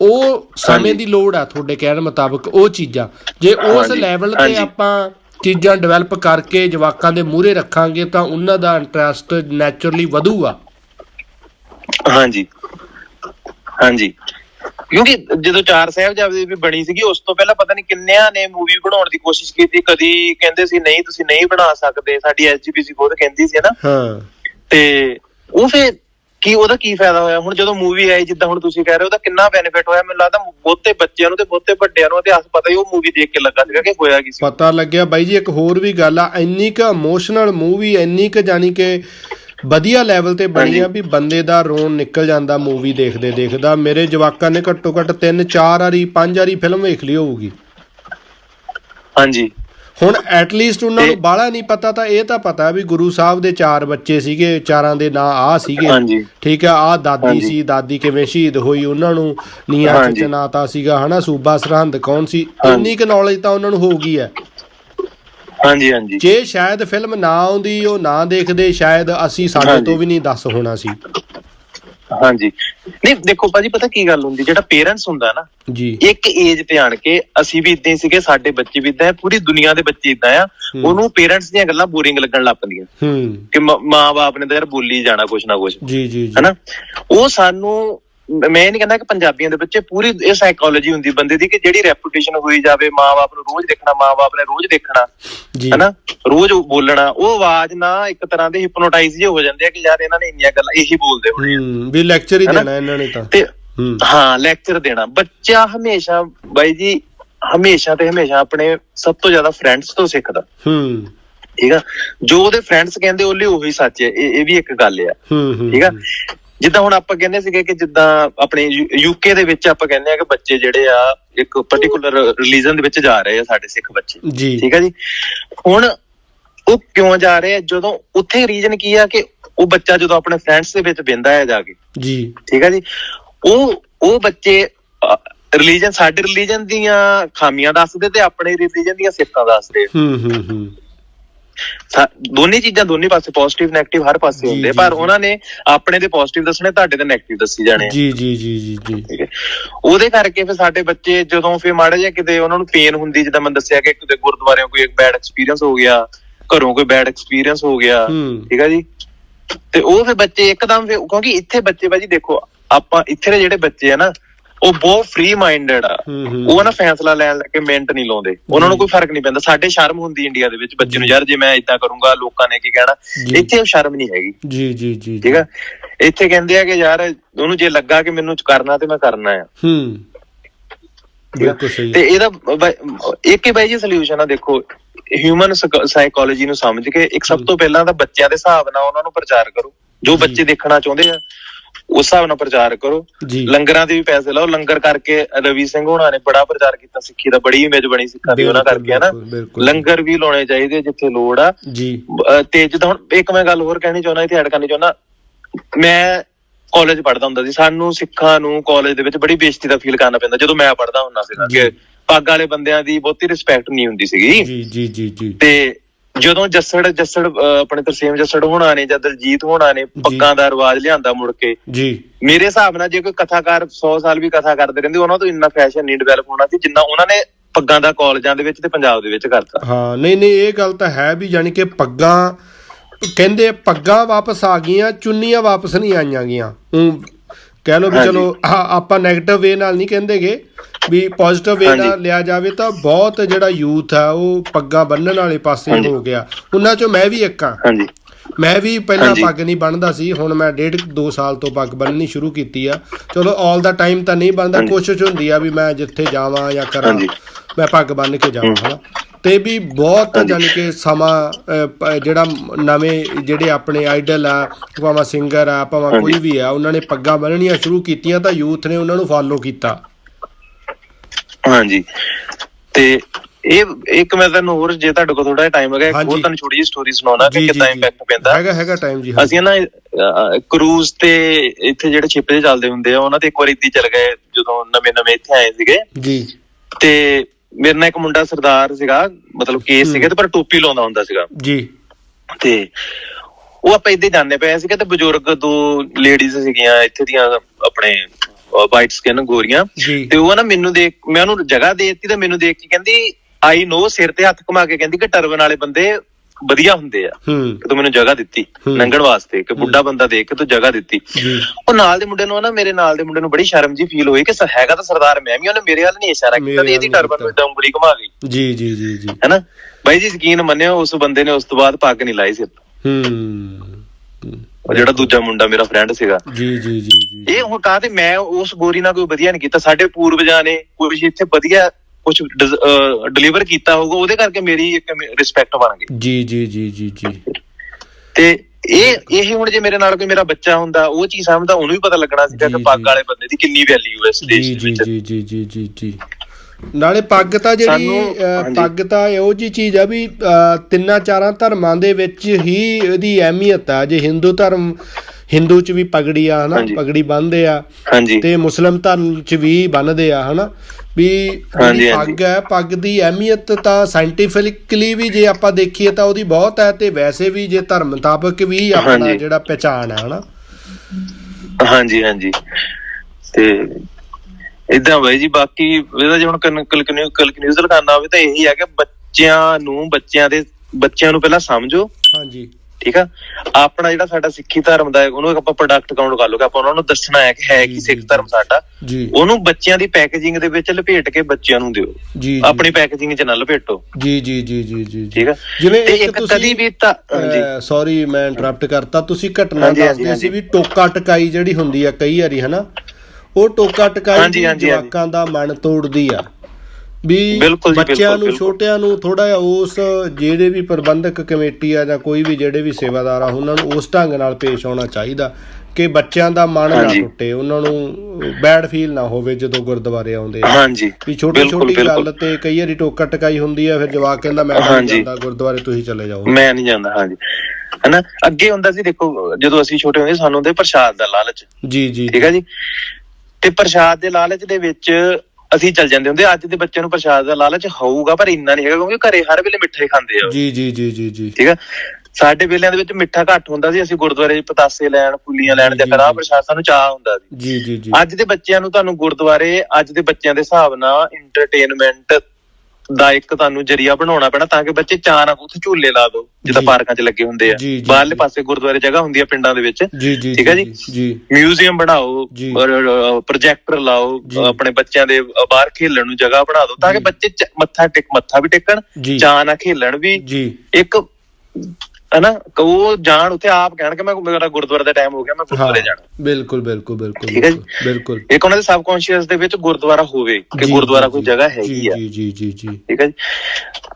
ਉਹ ਸਮੇਂ। ਦੀ ਲੋੜ ਆ ਤੁਹਾਡੇ ਕਹਿਣ ਮੁਤਾਬਕ ਉਹ ਚੀਜ਼ਾਂ ਜੇ ਉਸ ਲੈਵਲ ਤੇ। ਆਪਾਂ ਚੀਜ਼ਾਂ ਡਿਵੈਲਪ ਕਰਕੇ ਜਵਾਕਾਂ ਦੇ ਮੂਹਰੇ ਰੱਖਾਂਗੇ ਤਾਂ ਉਹਨਾਂ ਦਾ ਇੰਟਰਸਟ ਨੇਚਰਲੀ ਵਧੂਗਾ ਹਾਂਜੀ। ਹਾਂਜੀ। ਕਿਉਂਕਿ ਜਦੋਂ ਚਾਰ ਸਾਹਿਬਜ਼ਾਦੇ ਵੀ ਬਣੀ ਸੀਗੀ ਉਸ ਤੋਂ ਪਹਿਲਾਂ ਪਤਾ ਨਹੀਂ ਕਿੰਨਿਆਂ ਨੇ ਮੂਵੀ ਬਣਾਉਣ ਦੀ ਕੋਸ਼ਿਸ਼ ਕੀਤੀ। ਕਦੀ ਕਹਿੰਦੇ ਸੀ ਨਹੀਂ ਤੁਸੀਂ ਨਹੀਂ ਬਣਾ ਸਕਦੇ। ਸਾਡੀ ਐਸਜੀਪੀਸੀ ਖੁਦ ਕਹਿੰਦੀ ਸੀ ਨਾ? ਹਾਂ। ਤੇ ਉਹ ਫੇ ਕੀ ਉਹਦਾ ਕੀ ਫਾਇਦਾ ਹੋਇਆ? ਹੁਣ ਜਦੋਂ ਮੂਵੀ ਆਈ ਜਿੱਦਾਂ ਹੁਣ ਤੁਸੀਂ ਕਹਿ ਰਹੇ ਹੋ ਉਹਦਾ ਕਿੰਨਾ ਬੈਨੀਫਿਟ ਹੋਇਆ? ਮੈਨੂੰ ਲੱਗਦਾ ਬਹੁਤੇ ਬੱਚਿਆਂ ਨੂੰ ਤੇ ਬਹੁਤੇ ਵੱਡਿਆਂ ਨੂੰ ਇਤਿਹਾਸ ਪਤਾ ਹੀ ਉਹ ਮੂਵੀ ਦੇਖ ਕੇ ਲੱਗਾ ਸੀਗਾ ਕਿ ਹੋਇਆ ਕੀ ਸੀ। ਪਤਾ ਲੱਗਿਆ ਬਾਈ ਜੀ ਇੱਕ ਹੋਰ ਵੀ ਗੱਲ ਆ ਇੰਨੀ ਕੁ ਇਮੋਸ਼ਨਲ ਮੂਵੀ ਇੰਨੀ ਕੁ ਜਾਨੀ ਕਿ ਵਧੀਆ ਲੈਵਲ ਤੇ ਬਣੀ ਆ ਵੀ ਬੰਦੇ ਦਾ ਰੋਣ ਨਿਕਲ ਜਾਂਦਾ ਮੂਵੀ ਦੇਖਦੇ ਦੇਖਦਾ। ਮੇਰੇ ਜਵਾਕਾਂ ਨੇ ਘੱਟੋ ਘੱਟ 3 4 ਵਾਰੀ 5 ਵਾਰੀ ਫਿਲਮ ਵੇਖ ਲਈ ਹੋਊਗੀ। ਹਾਂਜੀ। ਹੁਣ ਐਟ ਲੀਸਟ ਉਹਨਾਂ ਨੂੰ ਬਾਹਲਾ ਨਹੀਂ ਪਤਾ ਤਾਂ ਇਹ ਤਾਂ ਪਤਾ ਵੀ ਗੁਰੂ ਸਾਹਿਬ ਦੇ ਚਾਰ ਬੱਚੇ ਸੀਗੇ ਚਾਰਾਂ ਦੇ ਨਾਂ ਆ ਸੀਗੇ। ਠੀਕ ਆ ਆ ਦਾਦੀ। ਸੀ ਦਾਦੀ ਕਿਵੇਂ ਸ਼ਹੀਦ ਹੋਈ ਉਹਨਾਂ ਨੂੰ ਨੀਆਂ ਚ। ਚਨਾਤਾ ਸੀਗਾ ਹਨਾ ਸੂਬਾ ਸਰਹੰਦ ਕੌਣ ਸੀ। ਇੰਨੀ ਕੁ ਨੌਲੇਜ ਤਾਂ ਉਹਨਾਂ ਨੂੰ ਹੋਊਗੀ ਆ ਹਾਂਜੀ ਹਾਂਜੀ। ਜੇ ਸ਼ਾਇਦ ਫਿਲਮ ਨਾ ਆਉਂਦੀ ਉਹ ਨਾ ਦੇਖਦੇ ਸ਼ਾਇਦ ਅਸੀਂ ਸਾਡੇ। ਤੋਂ ਵੀ ਨਹੀਂ ਦੱਸ ਹੋਣਾ ਸੀ। ਹਾਂਜੀ। ਨਹੀਂ ਦੇਖੋ ਭਾਜੀ ਪਤਾ ਕੀ ਗੱਲ ਹੁੰਦੀ? ਜਿਹੜਾ ਪੇਰੈਂਟਸ ਹੁੰਦਾ ਨਾ ਜੀ। ਇੱਕ ਏਜ ਤੇ ਆਣ ਕੇ ਅਸੀਂ ਵੀ ਇਦਾਂ ਸੀਗੇ ਸਾਡੇ ਬੱਚੇ ਵੀ ਇਦਾਂ ਪੂਰੀ ਦੁਨੀਆ ਦੇ ਬੱਚੇ ਇਦਾਂ ਆ। ਉਹਨੂੰ ਪੇਰੈਂਟਸ ਦੀਆਂ ਗੱਲਾਂ ਬੋਰਿੰਗ ਲੱਗਣ ਲੱਗ ਪੈਂਦੀਆਂ ਹੂੰ। ਕਿ ਮਾਂ-ਬਾਪ ਨੇ ਤਾਂ ਯਾਰ ਬੋਲੀ ਜਾਣਾ ਕੁਛ ਨਾ ਕੁਛ। ਜੀ ਜੀ। ਹਨਾ? ਉਹ ਸਾਨੂੰ ਮੈਂ ਨਹੀਂ ਕਹਿੰਦਾ ਕਿ ਪੰਜਾਬੀਆਂ ਦੇ ਬੱਚੇ ਪੂਰੀ ਇਹ ਸਾਈਕੋਲੋਜੀ ਹੁੰਦੀ ਬੰਦੇ ਦੀ ਕਿ ਜਿਹੜੀ ਰੈਪੂਟੇਸ਼ਨ ਹੋਈ ਜਾਵੇ ਮਾਂ-ਬਾਪ ਨੂੰ ਰੋਜ਼ ਦੇਖਣਾ ਮਾਂ-ਬਾਪ ਨੇ ਰੋਜ਼ ਦੇਖਣਾ ਜੀ। ਹਨਾ? ਰੋਜ਼ ਬੋਲਣਾ ਉਹ ਆਵਾਜ਼ ਨਾ ਇੱਕ ਤਰ੍ਹਾਂ ਦੇ ਹਿਪਨੋਟਾਈਜ਼ ਜਿਹੇ ਹੋ ਜਾਂਦੇ ਆ ਕਿ ਯਾਰ ਇਹਨਾਂ ਨੇ ਇੰਨੀਆਂ ਗੱਲਾਂ ਇਹੀ ਬੋਲਦੇ ਹੋਣੇ। ਆ। ਹੂੰ ਵੀ ਲੈਕਚਰ ਹੀ? ਦੇਣਾ ਇਹਨਾਂ ਨੇ ਤਾਂ। ਤੇ ਹੂੰ। ਲੈਕਚਰ ਦੇਣਾ। ਬੱਚਾ ਹਮੇਸ਼ਾ ਬਾਈ ਜੀ ਹਮੇਸ਼ਾ ਤੇ ਹਮੇਸ਼ਾ ਆਪਣੇ ਸਭ ਤੋਂ ਜ਼ਿਆਦਾ ਫਰੈਂਡਸ ਤੋਂ ਸਿੱਖਦਾ। ਹੂੰ। ਠੀਕ ਆ? ਜੋ ਉਹਦੇ ਫਰੈਂਡਸ ਕਹਿੰਦੇ ਉਹ ਲਈ ਉਹੀ ਸੱਚ ਹੈ। ਇਹ ਵੀ ਇੱਕ ਗੱਲ ਆ। ਠੀਕ ਆ? ਜਿੱਦਾਂ ਹੁਣ ਆਪਾਂ ਕਹਿੰਦੇ ਸੀਗੇ ਕਿ ਜਿੱਦਾਂ ਆਪਣੇ ਯੂਕੇ ਦੇ ਵਿੱਚ ਆਪਾਂ ਕਹਿੰਦੇ ਆ ਕਿ ਬੱਚੇ ਜਿਹੜੇ ਆ ਇੱਕ ਪਾਰਟਿਕੂਲਰ ਰਿਲੀਜਨ ਦੇ ਵਿੱਚ ਜਾ ਰਹੇ ਆ ਸਾਡੇ ਸਿੱਖ ਬੱਚੇ। ਠੀਕ ਆ ਜੀ? ਹੁਣ ਉਹ ਕਿਉਂ ਜਾ ਰਹੇ ਆ? ਜਦੋਂ ਉੱਥੇ ਰੀਜਨ ਕੀ ਆ ਕਿ ਉਹ ਬੱਚਾ ਜਦੋਂ ਆਪਣੇ ਫਰੈਂਡਸ ਦੇ ਵਿੱਚ ਬਿੰਦਾ ਹੈ ਜਾ ਕੇ। ਜੀ। ਠੀਕ ਆ ਜੀ? ਉਹ ਉਹ ਬੱਚੇ ਰਿਲੀਜਨ ਸਾਡੇ ਰਿਲੀਜਨ ਦੀਆਂ ਖਾਮੀਆਂ ਦੱਸਦੇ ਤੇ ਆਪਣੇ ਰਿਲੀਜਨ ਦੀਆਂ ਸਿਫਤਾਂ ਦੱਸਦੇ। ਹੂੰ ਹੂੰ ਹੂੰ। ਦੋਨੇ ਚੀਜ਼ਾਂ ਦੋਨੇ ਪਾਸੇ ਪੋਜ਼ਿਟਿਵ 네ਗੇਟਿਵ ਹਰ ਪਾਸੇ ਹੁੰਦੇ ਪਰ। ਉਹਨਾਂ ਨੇ ਆਪਣੇ ਦੇ ਪੋਜ਼ਿਟਿਵ ਦੱਸਣੇ ਤੁਹਾਡੇ ਦੇ 네ਗੇਟਿਵ ਦੱਸੀ ਜਾਣੇ। ਜੀ ਜੀ ਜੀ ਜੀ ਜੀ ਉਹਦੇ ਕਰਕੇ ਫਿਰ ਸਾਡੇ ਬੱਚੇ ਜਦੋਂ ਫਿਰ ਮਾੜਾ ਜਿਹਾ ਕਿਤੇ ਉਹਨਾਂ ਨੂੰ ਪੇਨ ਹੁੰਦੀ ਜਿੱਦਾਂ ਮੈਂ ਦੱਸਿਆ ਕਿ ਕਿਤੇ ਗੁਰਦੁਆਰਿਆਂ ਕੋਈ ਇੱਕ ਬੈਡ ਐਕਸਪੀਰੀਅੰਸ ਹੋ ਗਿਆ ਘਰੋਂ ਕੋਈ ਬੈਡ ਐਕਸਪੀਰੀਅੰਸ ਹੋ ਗਿਆ ਠੀਕ ਹੈ ਜੀ ਤੇ ਉਹ ਫਿਰ ਬੱਚੇ ਇੱਕਦਮ ਕਿਉਂਕਿ ਇੱਥੇ ਬੱਚੇ ਬਾਜੀ ਦੇਖੋ ਆਪਾਂ ਇੱਥੇ ਦੇ ਜਿਹੜੇ ਬੱਚੇ ਆ ਨਾ ਉਹ ਬਹੁਤ ਫ੍ਰੀ ਮਾਈਂਡਡ ਆ। ਉਹ ਨਾ ਫੈਸਲਾ ਲੈਣ ਲੱਗੇ ਮਿੰਟ ਨਹੀਂ ਲਾਉਂਦੇ। ਉਹਨਾਂ ਨੂੰ ਕੋਈ ਫ਼ਰਕ ਨਹੀਂ ਪੈਂਦਾ। ਸਾਡੇ ਸ਼ਰਮ ਹੁੰਦੀ ਇੰਡੀਆ ਦੇ ਵਿੱਚ ਬੱਚੇ ਨੂੰ ਯਾਰ ਜੇ ਮੈਂ ਇਦਾਂ ਕਰੂੰਗਾ ਲੋਕਾਂ ਨੇ ਕੀ ਕਹਿਣਾ। ਇੱਥੇ ਉਹ ਸ਼ਰਮ ਨਹੀਂ ਹੈਗੀ। ਜੀ ਜੀ ਜੀ ਠੀਕ ਆ? ਇੱਥੇ ਕਹਿੰਦੇ ਆ ਕਿ ਯਾਰ ਉਹਨੂੰ ਜੇ ਲੱਗਾ ਕਿ ਮੈਨੂੰ ਕਰਨਾ ਤੇ ਮੈਂ ਕਰਨਾ ਆ। ਹੂੰ। ਬਿਲਕੁਲ ਸਹੀ। ਤੇ ਇਹਦਾ ਇੱਕ ਹੀ ਬਾਈ ਜੀ ਸੋਲੂਸ਼ਨ ਆ ਦੇਖੋ ਹਿਊਮਨ ਸਾਈਕੋਲੋਜੀ ਨੂੰ ਸਮਝ ਕੇ ਇੱਕ ਸਭ ਤੋਂ ਪਹਿਲਾਂ ਤਾਂ ਬੱਚਿਆਂ ਦੇ ਹਿਸਾਬ ਨਾਲ ਉਹਨਾਂ ਨੂੰ ਪ੍ਰਚਾਰ ਕਰੋ। ਜੋ। ਬੱਚੇ ਦੇਖਣਾ ਚਾਹੁੰਦੇ ਆ ਉਸ ਹਿਸਾਬ ਨਾਲ ਪ੍ਰਚਾਰ ਕਰੋ। ਜੀ। ਲੰਗਰਾਂ ਦੇ ਵੀ ਪੈਸੇ ਲਾਓ। ਲੰਗਰ ਕਰਕੇ ਰਵੀ ਸਿੰਘ ਹੋਣਾ ਨੇ ਬੜਾ ਪ੍ਰਚਾਰ ਕੀਤਾ। ਸਿੱਖੀ ਦਾ ਬੜੀ ਇਮੇਜ ਬਣੀ ਸਿੱਖਾਂ ਦੀ ਉਹਨਾਂ ਕਰਕੇ ਹਨਾ। ਲੰਗਰ ਵੀ ਲਾਉਣੇ ਚਾਹੀਦੇ ਜਿੱਥੇ ਲੋੜ ਆ। ਜੀ। ਤੇ ਜਿੱਦਾਂ ਹੁਣ ਇੱਕ ਮੈਂ ਗੱਲ ਹੋਰ ਕਹਿਣੀ ਚਾਹੁੰਦਾ ਇੱਥੇ ਐਡ ਕਰਨੀ ਚਾਹੁੰਦਾ। ਮੈਂ ਕਾਲਜ ਪੜ੍ਹਦਾ ਹੁੰਦਾ ਸੀ। ਸਾਨੂੰ ਸਿੱਖਾਂ ਨੂੰ ਕਾਲਜ ਦੇ ਵਿੱਚ ਬੜੀ ਬੇਇੱਜ਼ਤੀ ਦਾ ਫੀਲ ਕਰਨਾ ਪੈਂਦਾ। ਜਦੋਂ ਮੈਂ ਪੜ੍ਹਦਾ ਹੁੰਦਾ ਸੀਗਾ ਜੀ। ਕਿ ਪੱਗ ਵਾਲੇ ਬੰਦਿਆਂ ਦੀ ਬਹੁਤੀ ਰਿਸਪੈਕਟ ਨਹੀਂ ਹੁੰਦੀ ਸੀਗੀ। ਜੀ ਜੀ ਜੀ ਜੀ। ਤੇ ਜਦੋਂ ਜੱਸੜ ਜੱਸੜ ਆਪਣੇ ਤਰਸੇਮ ਜੱਸੜ ਹੋਣਾ ਨੇ ਜਾਂ ਦਲਜੀਤ ਹੋਣਾ ਨੇ ਪੱਗਾਂ ਦਾ ਰਿਵਾਜ ਲਿਆਂਦਾ ਮੁੜ ਕੇ। ਜੀ। ਮੇਰੇ ਹਿਸਾਬ ਨਾਲ ਜੇ ਕੋਈ ਕਥਾਕਾਰ 100 ਸਾਲ ਵੀ ਕਥਾ ਕਰਦੇ ਰਹਿੰਦੇ ਉਹਨਾਂ ਤੋਂ ਇੰਨਾ ਫੈਸ਼ਨ ਨਹੀਂ ਡਿਵੈਲਪ ਹੋਣਾ ਸੀ ਜਿੰਨਾ ਉਹਨਾਂ ਨੇ ਪੱਗਾਂ ਦਾ ਕਾਲਜਾਂ ਦੇ ਵਿੱਚ ਤੇ ਪੰਜਾਬ ਦੇ ਵਿੱਚ ਕਰਤਾ। ਹਾਂ ਨਹੀਂ ਨਹੀਂ ਇਹ ਗੱਲ ਤਾਂ ਹੈ ਵੀ ਯਾਨੀ ਕਿ ਪੱਗਾਂ ਕਹਿੰਦੇ ਪੱਗਾਂ ਵਾਪਸ ਆ ਗਈਆਂ ਚੁੰਨੀਆਂ ਵਾਪਸ ਨਹੀਂ ਆਈਆਂ ਊਂ ਕਹਿ ਲਓ ਵੀ। ਚਲੋ ਆਪਾਂ 네ਗੇਟਿਵ ਵੇ ਨਾਲ ਨਹੀਂ ਕਹਿੰਦੇਗੇ। ਵੀ ਪੋਜ਼ਿਟਿਵ ਵੇ। ਨਾਲ ਲਿਆ ਜਾਵੇ ਤਾਂ ਬਹੁਤ ਜਿਹੜਾ ਯੂਥ ਆ ਉਹ ਪੱਗਾਂ ਬੰਨਣ ਵਾਲੇ ਪਾਸੇ। ਹੋ ਗਿਆ ਉਹਨਾਂ ਚੋਂ ਮੈਂ ਵੀ ਇੱਕ ਆ ਹਾਂਜੀ ਮੈਂ ਵੀ ਪਹਿਲਾਂ। ਪੱਗ ਨਹੀਂ ਬੰਨਦਾ ਸੀ ਹੁਣ ਮੈਂ ਡੇਢ 2 ਸਾਲ ਤੋਂ ਪੱਗ ਬੰਨਣੀ ਸ਼ੁਰੂ ਕੀਤੀ ਆ ਚਲੋ ਆਲ ਦਾ ਟਾਈਮ ਤਾਂ ਨਹੀਂ ਬੰਨਦਾ। ਕੋਸ਼ਿਸ਼ ਹੁੰਦੀ ਆ ਵੀ ਮੈਂ ਜਿੱਥੇ ਜਾਵਾਂ ਜਾਂ ਕਰਾਂ। ਮੈਂ ਪੱਗ ਬੰਨ ਕੇ ਜਾਵਾਂ ਹੂੰ। ਹਨਾ ਤੇ ਵੀ ਬਹੁਤ। ਜਾਨੀ ਕਿ ਸਮਾਂ ਜਿਹੜਾ ਨਵੇਂ ਜਿਹੜੇ ਆਪਣੇ ਆਈਡਲ ਆ ਭਾਵੇਂ ਸਿੰਗਰ ਆ ਭਾਵੇਂ। ਕੋਈ ਵੀ ਆ ਉਹਨਾਂ ਨੇ ਪੱਗਾਂ ਬੰਨਣੀਆਂ ਸ਼ੁਰੂ ਕੀਤੀਆਂ ਤਾਂ ਯੂਥ ਨੇ ਉਹਨਾਂ ਨੂੰ ਫਾਲੋ ਕੀਤਾ ਹਾਂਜੀ। ਤੇ ਇਹ ਇੱਕ ਮੈਂ ਤੁਹਾਨੂੰ ਹੋਰ ਜੇ ਤੁਹਾਡੇ ਕੋਲ ਥੋੜਾ ਟਾਈਮ ਹੈਗਾ। ਹੋਰ ਤੁਹਾਨੂੰ ਛੋਟੀ ਜਿਹੀ ਸਟੋਰੀ ਸੁਣਾਉਣਾ ਕਿ ਕਿੱਦਾਂ ਇੰਪੈਕਟ ਪੈਂਦਾ। ਹੈਗਾ ਹੈਗਾ ਟਾਈਮ ਜੀ ਅਸੀਂ ਨਾ ਕਰੂਜ਼ ਤੇ ਇੱਥੇ ਜਿਹੜੇ ਛਿਪੇ ਚੱਲਦੇ ਹੁੰਦੇ ਆ ਉਹਨਾਂ ਤੇ ਇੱਕ ਵਾਰੀ ਇੱਦੀ ਚੱਲ ਗਏ ਜਦੋਂ ਨਵੇਂ ਨਵੇਂ ਇੱਥੇ ਆਏ ਸੀਗੇ। ਜੀ। ਤੇ ਮੇਰੇ ਨਾਲ ਇੱਕ ਮੁੰਡਾ ਸਰਦਾਰ ਸੀਗਾ ਮਤਲਬ ਕੇਸ। ਸੀਗੇ ਤੇ ਪਰ ਟੋਪੀ ਲਾਉਂਦਾ ਹੁੰਦਾ ਸੀਗਾ। ਜੀ। ਤੇ ਉਹ ਆਪਾਂ ਇੱਥੇ ਜਾਂਦੇ ਪਏ ਸੀਗੇ ਤੇ ਬਜ਼ੁਰਗ ਦੋ ਲੇਡੀਜ਼ ਸੀਗੀਆਂ ਇੱਥੇ ਦੀਆਂ ਆਪਣੇ ਵਾਈਟ ਸਕਿਨ ਗੋਰੀਆਂ। ਤੇ ਉਹ ਨਾ ਮੈਨੂੰ ਦੇਖ ਮੈਂ ਉਹਨੂੰ ਜਗ੍ਹਾ ਦੇ ਦਿੱਤੀ ਤੇ ਮੈਨੂੰ ਦੇਖ ਕੇ ਕਹਿੰਦੀ ਆਈ ਨੋ ਸਿਰ ਤੇ ਹੱਥ ਘੁਮਾ ਕੇ ਕਹਿੰਦੀ ਕਿ ਟਰਬਨ ਵਾਲੇ ਬੰਦੇ ਵਧੀਆ ਹੁੰਦੇ ਆ। ਕਿ ਤੂੰ ਮੈਨੂੰ ਜਗ੍ਹਾ ਦਿੱਤੀ। ਲੰਘਣ ਵਾਸਤੇ ਕਿ ਬੁੱਢਾ ਬੰਦਾ ਦੇਖ ਕੇ ਤੂੰ ਜਗ੍ਹਾ ਦਿੱਤੀ। ਉਹ ਨਾਲ ਦੇ ਮੁੰਡੇ ਨੂੰ ਨਾ ਮੇਰੇ ਨਾਲ ਦੇ ਮੁੰਡੇ ਨੂੰ ਬੜੀ ਸ਼ਰਮ ਜੀ ਫੀਲ ਹੋਈ ਕਿ ਹੈਗਾ ਤਾਂ ਸਰਦਾਰ ਮੈਂ ਵੀ ਉਹਨੇ ਮੇਰੇ ਵੱਲ ਨਹੀਂ ਇਸ਼ਾਰਾ ਕੀਤਾ ਤੇ ਇਹਦੀ ਟਰਬਨ ਏਦਾਂ ਉਂਗਲੀ ਘੁਮਾ ਗਈ। ਜੀ ਜੀ ਜੀ ਜੀ। ਹੈਨਾ? ਬਾਈ ਜੀ ਯਕੀਨ ਮੰਨਿਓ ਉਸ ਬੰਦੇ ਨੇ ਉਸ ਤੋਂ ਬਾਅਦ ਪੱਗ ਨਹੀਂ ਲਾਈ ਸਿਰ ਹੂੰ। ਉਹ ਜਿਹੜਾ ਦੂਜਾ ਮੁੰਡਾ ਮੇਰਾ ਫਰੈਂਡ ਸੀਗਾ। ਜੀ ਜੀ ਜੀ ਜੀ। ਇਹ ਹੁਣ ਕਾਹਤੇ ਮੈਂ ਉਸ ਗੋਰੀ ਨਾਲ ਕੋਈ ਵਧੀਆ ਨਹੀਂ ਕੀਤਾ। ਸਾਡੇ ਪੂਰਵਜਾਂ ਨੇ ਕੋਈ ਇੱਥੇ ਵਧੀਆ ਕੁਝ ਡਿਲੀਵਰ ਕੀਤਾ ਹੋਊਗਾ ਉਹਦੇ ਕਰਕੇ ਮੇਰੀ ਇੱਕ ਰਿਸਪੈਕਟ ਬਣ ਗਈ। ਜੀ ਜੀ ਜੀ ਜੀ ਜੀ। ਤੇ ਇਹ ਇਹ ਹੁਣ ਜੇ ਮੇਰੇ ਨਾਲ ਕੋਈ ਮੇਰਾ ਬੱਚਾ ਹੁੰਦਾ ਉਹ ਚੀਜ਼ ਸਮਝਦਾ ਉਹਨੂੰ ਵੀ ਪਤਾ ਲੱਗਣਾ ਸੀਗਾ ਕਿ ਪੱਗ। ਵਾਲੇ ਬੰਦੇ ਦੀ ਕਿੰਨੀ ਵੈਲਿਊ ਹੈ ਇਸ ਦੇਸ਼ ਵਿੱਚ। ਜੀ ਜੀ ਜੀ ਜੀ ਜੀ। ਨਾਲੇ ਪੱਗ ਤਾਂ ਜਿਹੜੀ। ਪੱਗ ਤਾਂ ਇਹੋ ਜੀ ਚੀਜ਼ ਆ ਵੀ ਤਿੰਨਾਂ ਚਾਰਾਂ ਧਰਮਾਂ ਦੇ ਵਿੱਚ ਹੀ ਇਹਦੀ ਅਹਿਮੀਅਤ ਆ ਜੇ ਹਿੰਦੂ ਧਰਮ ਹਿੰਦੂ ਚ ਵੀ ਪਗੜੀ ਆ ਹਨਾ। ਪਗੜੀ ਬੰਨਦੇ ਆ ਤੇ ਮੁਸਲਮ ਧਰਮ ਚ ਵੀ ਬੰਨਦੇ ਆ ਹਨਾ ਵੀ। ਪੱਗ ਹੈ ਪੱਗ ਦੀ ਅਹਿਮੀਅਤ ਤਾਂ ਸਾਇੰਟੀਫਿਕਲੀ ਵੀ ਜੇ ਆਪਾਂ ਦੇਖੀਏ ਤਾਂ ਉਹਦੀ ਬਹੁਤ ਹੈ ਤੇ ਵੈਸੇ ਵੀ ਜੇ ਧਰਮ ਮੁਤਾਬਕ ਵੀ ਆਪਣਾ। ਜਿਹੜਾ ਪਹਿਚਾਣ ਹੈ ਹਨਾ ਹਾਂਜੀ ਹਾਂਜੀ ਤੇ ਇਦਾਂ ਬਾਈ ਜੀ ਬਾਕੀ ਇਹਦਾ ਜੇ ਹੁਣ ਕਨਕਲੂਜਨ ਕਰਨਾ ਹੋਵੇ ਤਾਂ ਇਹੀ ਹੈ ਕਿ ਬੱਚਿਆਂ ਨੂੰ ਬੱਚਿਆਂ ਦੇ ਬੱਚਿਆਂ ਨੂੰ ਪਹਿਲਾਂ ਸਮਝੋ। ਹਾਂਜੀ। ਠੀਕ ਆ? ਆਪਣਾ ਜਿਹੜਾ ਸਾਡਾ ਸਿੱਖੀ ਧਰਮ ਦਾ ਹੈ ਉਹਨੂੰ ਆਪਾਂ ਪ੍ਰੋਡਕਟ ਕਾਊਂਟ ਕਰ ਲਓਗੇ ਆਪਾਂ ਉਹਨਾਂ ਨੂੰ ਦੱਸਣਾ ਹੈ ਕਿ ਹੈ ਕੀ ਸਿੱਖ ਧਰਮ ਸਾਡਾ। ਉਹਨੂੰ ਬੱਚਿਆਂ ਦੀ ਪੈਕੇਜਿੰਗ ਦੇ ਵਿੱਚ ਲਪੇਟ ਕੇ ਬੱਚਿਆਂ ਨੂੰ ਦਿਓ। ਆਪਣੀ ਪੈਕੇਜਿੰਗ 'ਚ ਨਾ ਲਪੇਟੋ। ਜੀ ਜੀ ਜੀ ਜੀ ਜੀ ਠੀਕ ਆ? ਜਿਵੇਂ ਇੱਕ ਕਦੀ ਵੀ ਤਾਂ ਸੌਰੀ ਮੈਂ ਇੰਟਰਰਪਟ ਕਰਤਾ। ਤੁਸੀਂ ਘਟਨਾ ਦੱਸਦੇ ਸੀ। ਵੀ ਟੋਕਾ ਟਕਾਈ ਜਿਹੜੀ ਹੁੰਦੀ ਆ ਕਈ ਵਾਰੀ ਹਨਾ? ਉਹ ਟੋਕਾ ਟਕਾਈ ਹਾਂਜੀ। ਜਵਾਕਾਂ ਦਾ ਮਨ ਤੋੜਦੀ ਆ ਵੀ ਬੱਚਿਆਂ ਨੂੰ। ਛੋਟਿਆਂ ਨੂੰ ਥੋੜਾ ਜਿਹਾ ਉਸ ਜਿਹੜੇ ਵੀ ਪ੍ਰਬੰਧਕ ਕਮੇਟੀ ਆ ਜਾਂ ਕੋਈ ਵੀ ਜਿਹੜੇ ਵੀ ਸੇਵਾਦਾਰ ਆ ਉਹਨਾਂ ਨੂੰ ਉਸ ਢੰਗ ਨਾਲ ਪੇਸ਼ ਆਉਣਾ ਚਾਹੀਦਾ ਕਿ ਬੱਚਿਆਂ ਦਾ ਮਨ ਨਾ। ਟੁੱਟੇ ਉਹਨਾਂ ਨੂੰ ਬੈਡ ਫੀਲ ਨਾ ਹੋਵੇ ਜਦੋਂ ਗੁਰਦੁਆਰੇ ਆਉਂਦੇ ਆ ਹਾਂਜੀ ਵੀ ਛੋਟੀ ਛੋਟੀ ਗੱਲ। ਤੇ ਕਈ ਵਾਰੀ ਟੋਕਾ ਟਕਾਈ ਹੁੰਦੀ ਆ ਫਿਰ ਜਵਾਕ ਕਹਿੰਦਾ ਮੈਂ ਨਹੀਂ। ਜਾਂਦਾ ਗੁਰਦੁਆਰੇ ਤੁਸੀਂ ਚਲੇ ਜਾਓ ਮੈਂ ਨਹੀਂ ਜਾਂਦਾ ਹਾਂਜੀ ਹਨਾ ਅੱਗੇ ਹੁੰਦਾ ਸੀ ਦੇਖੋ ਜਦੋਂ ਅਸੀਂ ਛੋਟੇ ਹੁੰਦੇ ਸਾਨੂੰ ਹੁੰਦੇ ਪ੍ਰਸ਼ਾਦ ਦਾ ਲਾਲਚ ਜੀ ਜੀ ਠੀਕ ਹੈ ਜੀ ਤੇ ਪ੍ਰਸ਼ਾਦ ਦੇ ਲਾਲਚ ਦੇ ਵਿੱਚ ਅਸੀਂ ਚੱਲ ਜਾਂਦੇ ਹੁੰਦੇ ਅੱਜ ਦੇ ਬੱਚਿਆਂ ਨੂੰ ਪ੍ਰਸ਼ਾਦ ਦਾ ਲਾਲਚ ਹੋਊਗਾ ਪਰ ਇੰਨਾ ਨਹੀਂ ਹੈਗਾ ਕਿਉਂਕਿ ਘਰੇ ਹਰ ਵੇਲੇ ਮਿੱਠੇ ਖਾਂਦੇ ਆ। ਜੀ ਜੀ ਜੀ ਜੀ ਜੀ। ਠੀਕ ਹੈ ਸਾਡੇ ਵੇਲਿਆਂ ਦੇ ਵਿੱਚ ਮਿੱਠਾ ਘੱਟ ਹੁੰਦਾ ਸੀ ਅਸੀਂ ਗੁਰਦੁਆਰੇ 'ਚ ਪਤਾਸੇ ਲੈਣ ਫੁੱਲੀਆਂ ਲੈਣ ਜਾਂ ਜੀ। ਪ੍ਰਸ਼ਾਦ ਸਾਨੂੰ ਚਾਹ ਹੁੰਦਾ ਸੀ। ਜੀ ਜੀ ਜੀ। ਅੱਜ ਦੇ ਬੱਚਿਆਂ ਨੂੰ ਤੁਹਾਨੂੰ ਗੁਰਦੁਆਰੇ ਅੱਜ ਦੇ ਬੱਚਿਆਂ ਦੇ ਹਿਸਾਬ ਨਾਲ ਇੰਟਰਟੇਨਮੈਂਟ ਦਾ ਇੱਕ ਤੁਹਾਨੂੰ ਜਰੀਆ ਬਣਾਉਣਾ ਪੈਣਾ ਤਾਂ ਕਿ ਬੱਚੇ ਚਾਹ ਨਾਲ ਉੱਥੇ ਝੂਲੇ ਲਾ ਦੋ ਜਿੱਦਾਂ। ਪਾਰਕਾਂ 'ਚ ਲੱਗੇ ਹੁੰਦੇ ਆ ਜੀ, ਜੀ, ਬਾਹਰਲੇ ਜੀ। ਪਾਸੇ ਗੁਰਦੁਆਰੇ ਜਗ੍ਹਾ ਹੁੰਦੀ ਆ ਪਿੰਡਾਂ ਦੇ ਵਿੱਚ ਜੀ ਜੀ ਠੀਕ ਹੈ ਜੀ? ਜੀ ਮਿਊਜ਼ੀਅਮ ਬਣਾਓ ਜੀ। ਪ੍ਰੋਜੈਕਟਰ ਲਾਓ ਜੀ। ਆਪਣੇ ਬੱਚਿਆਂ ਦੇ ਬਾਹਰ ਖੇਲਣ ਨੂੰ ਜਗ੍ਹਾ ਬਣਾ ਦਿਓ ਤਾਂ ਕਿ ਜੀ। ਬੱਚੇ ਚ- ਮੱਥਾ ਟੇਕ ਮੱਥਾ ਵੀ ਟੇਕਣ ਜੀ ਚਾਹ ਨਾਲ ਖੇਲਣ ਵੀ ਜੀ ਇੱਕ ਹਨਾ ਉਹ ਜਾਣ ਉੱਥੇ ਆਪ ਕਹਿਣ ਕਿ ਮੈਂ ਮੇਰਾ ਗੁਰਦੁਆਰੇ ਦਾ ਟਾਈਮ ਹੋ ਗਿਆ ਮੈਂ ਗੁਰਦੁਆਰੇ ਜਾਣਾ। ਬਿਲਕੁਲ ਬਿਲਕੁਲ ਬਿਲਕੁਲ? ਬਿਲਕੁਲ ਇੱਕ ਉਹਨਾਂ ਦੇ ਸਬਕੌਂਸ਼ੀਅਸ ਦੇ ਵਿੱਚ ਗੁਰਦੁਆਰਾ ਹੋਵੇ ਕਿ ਗੁਰਦੁਆਰਾ ਕੋਈ ਜਗ੍ਹਾ ਹੈਗੀ ਆ। ਜੀ ਜੀ ਜੀ ਜੀ। ਠੀਕ ਹੈ ਜੀ?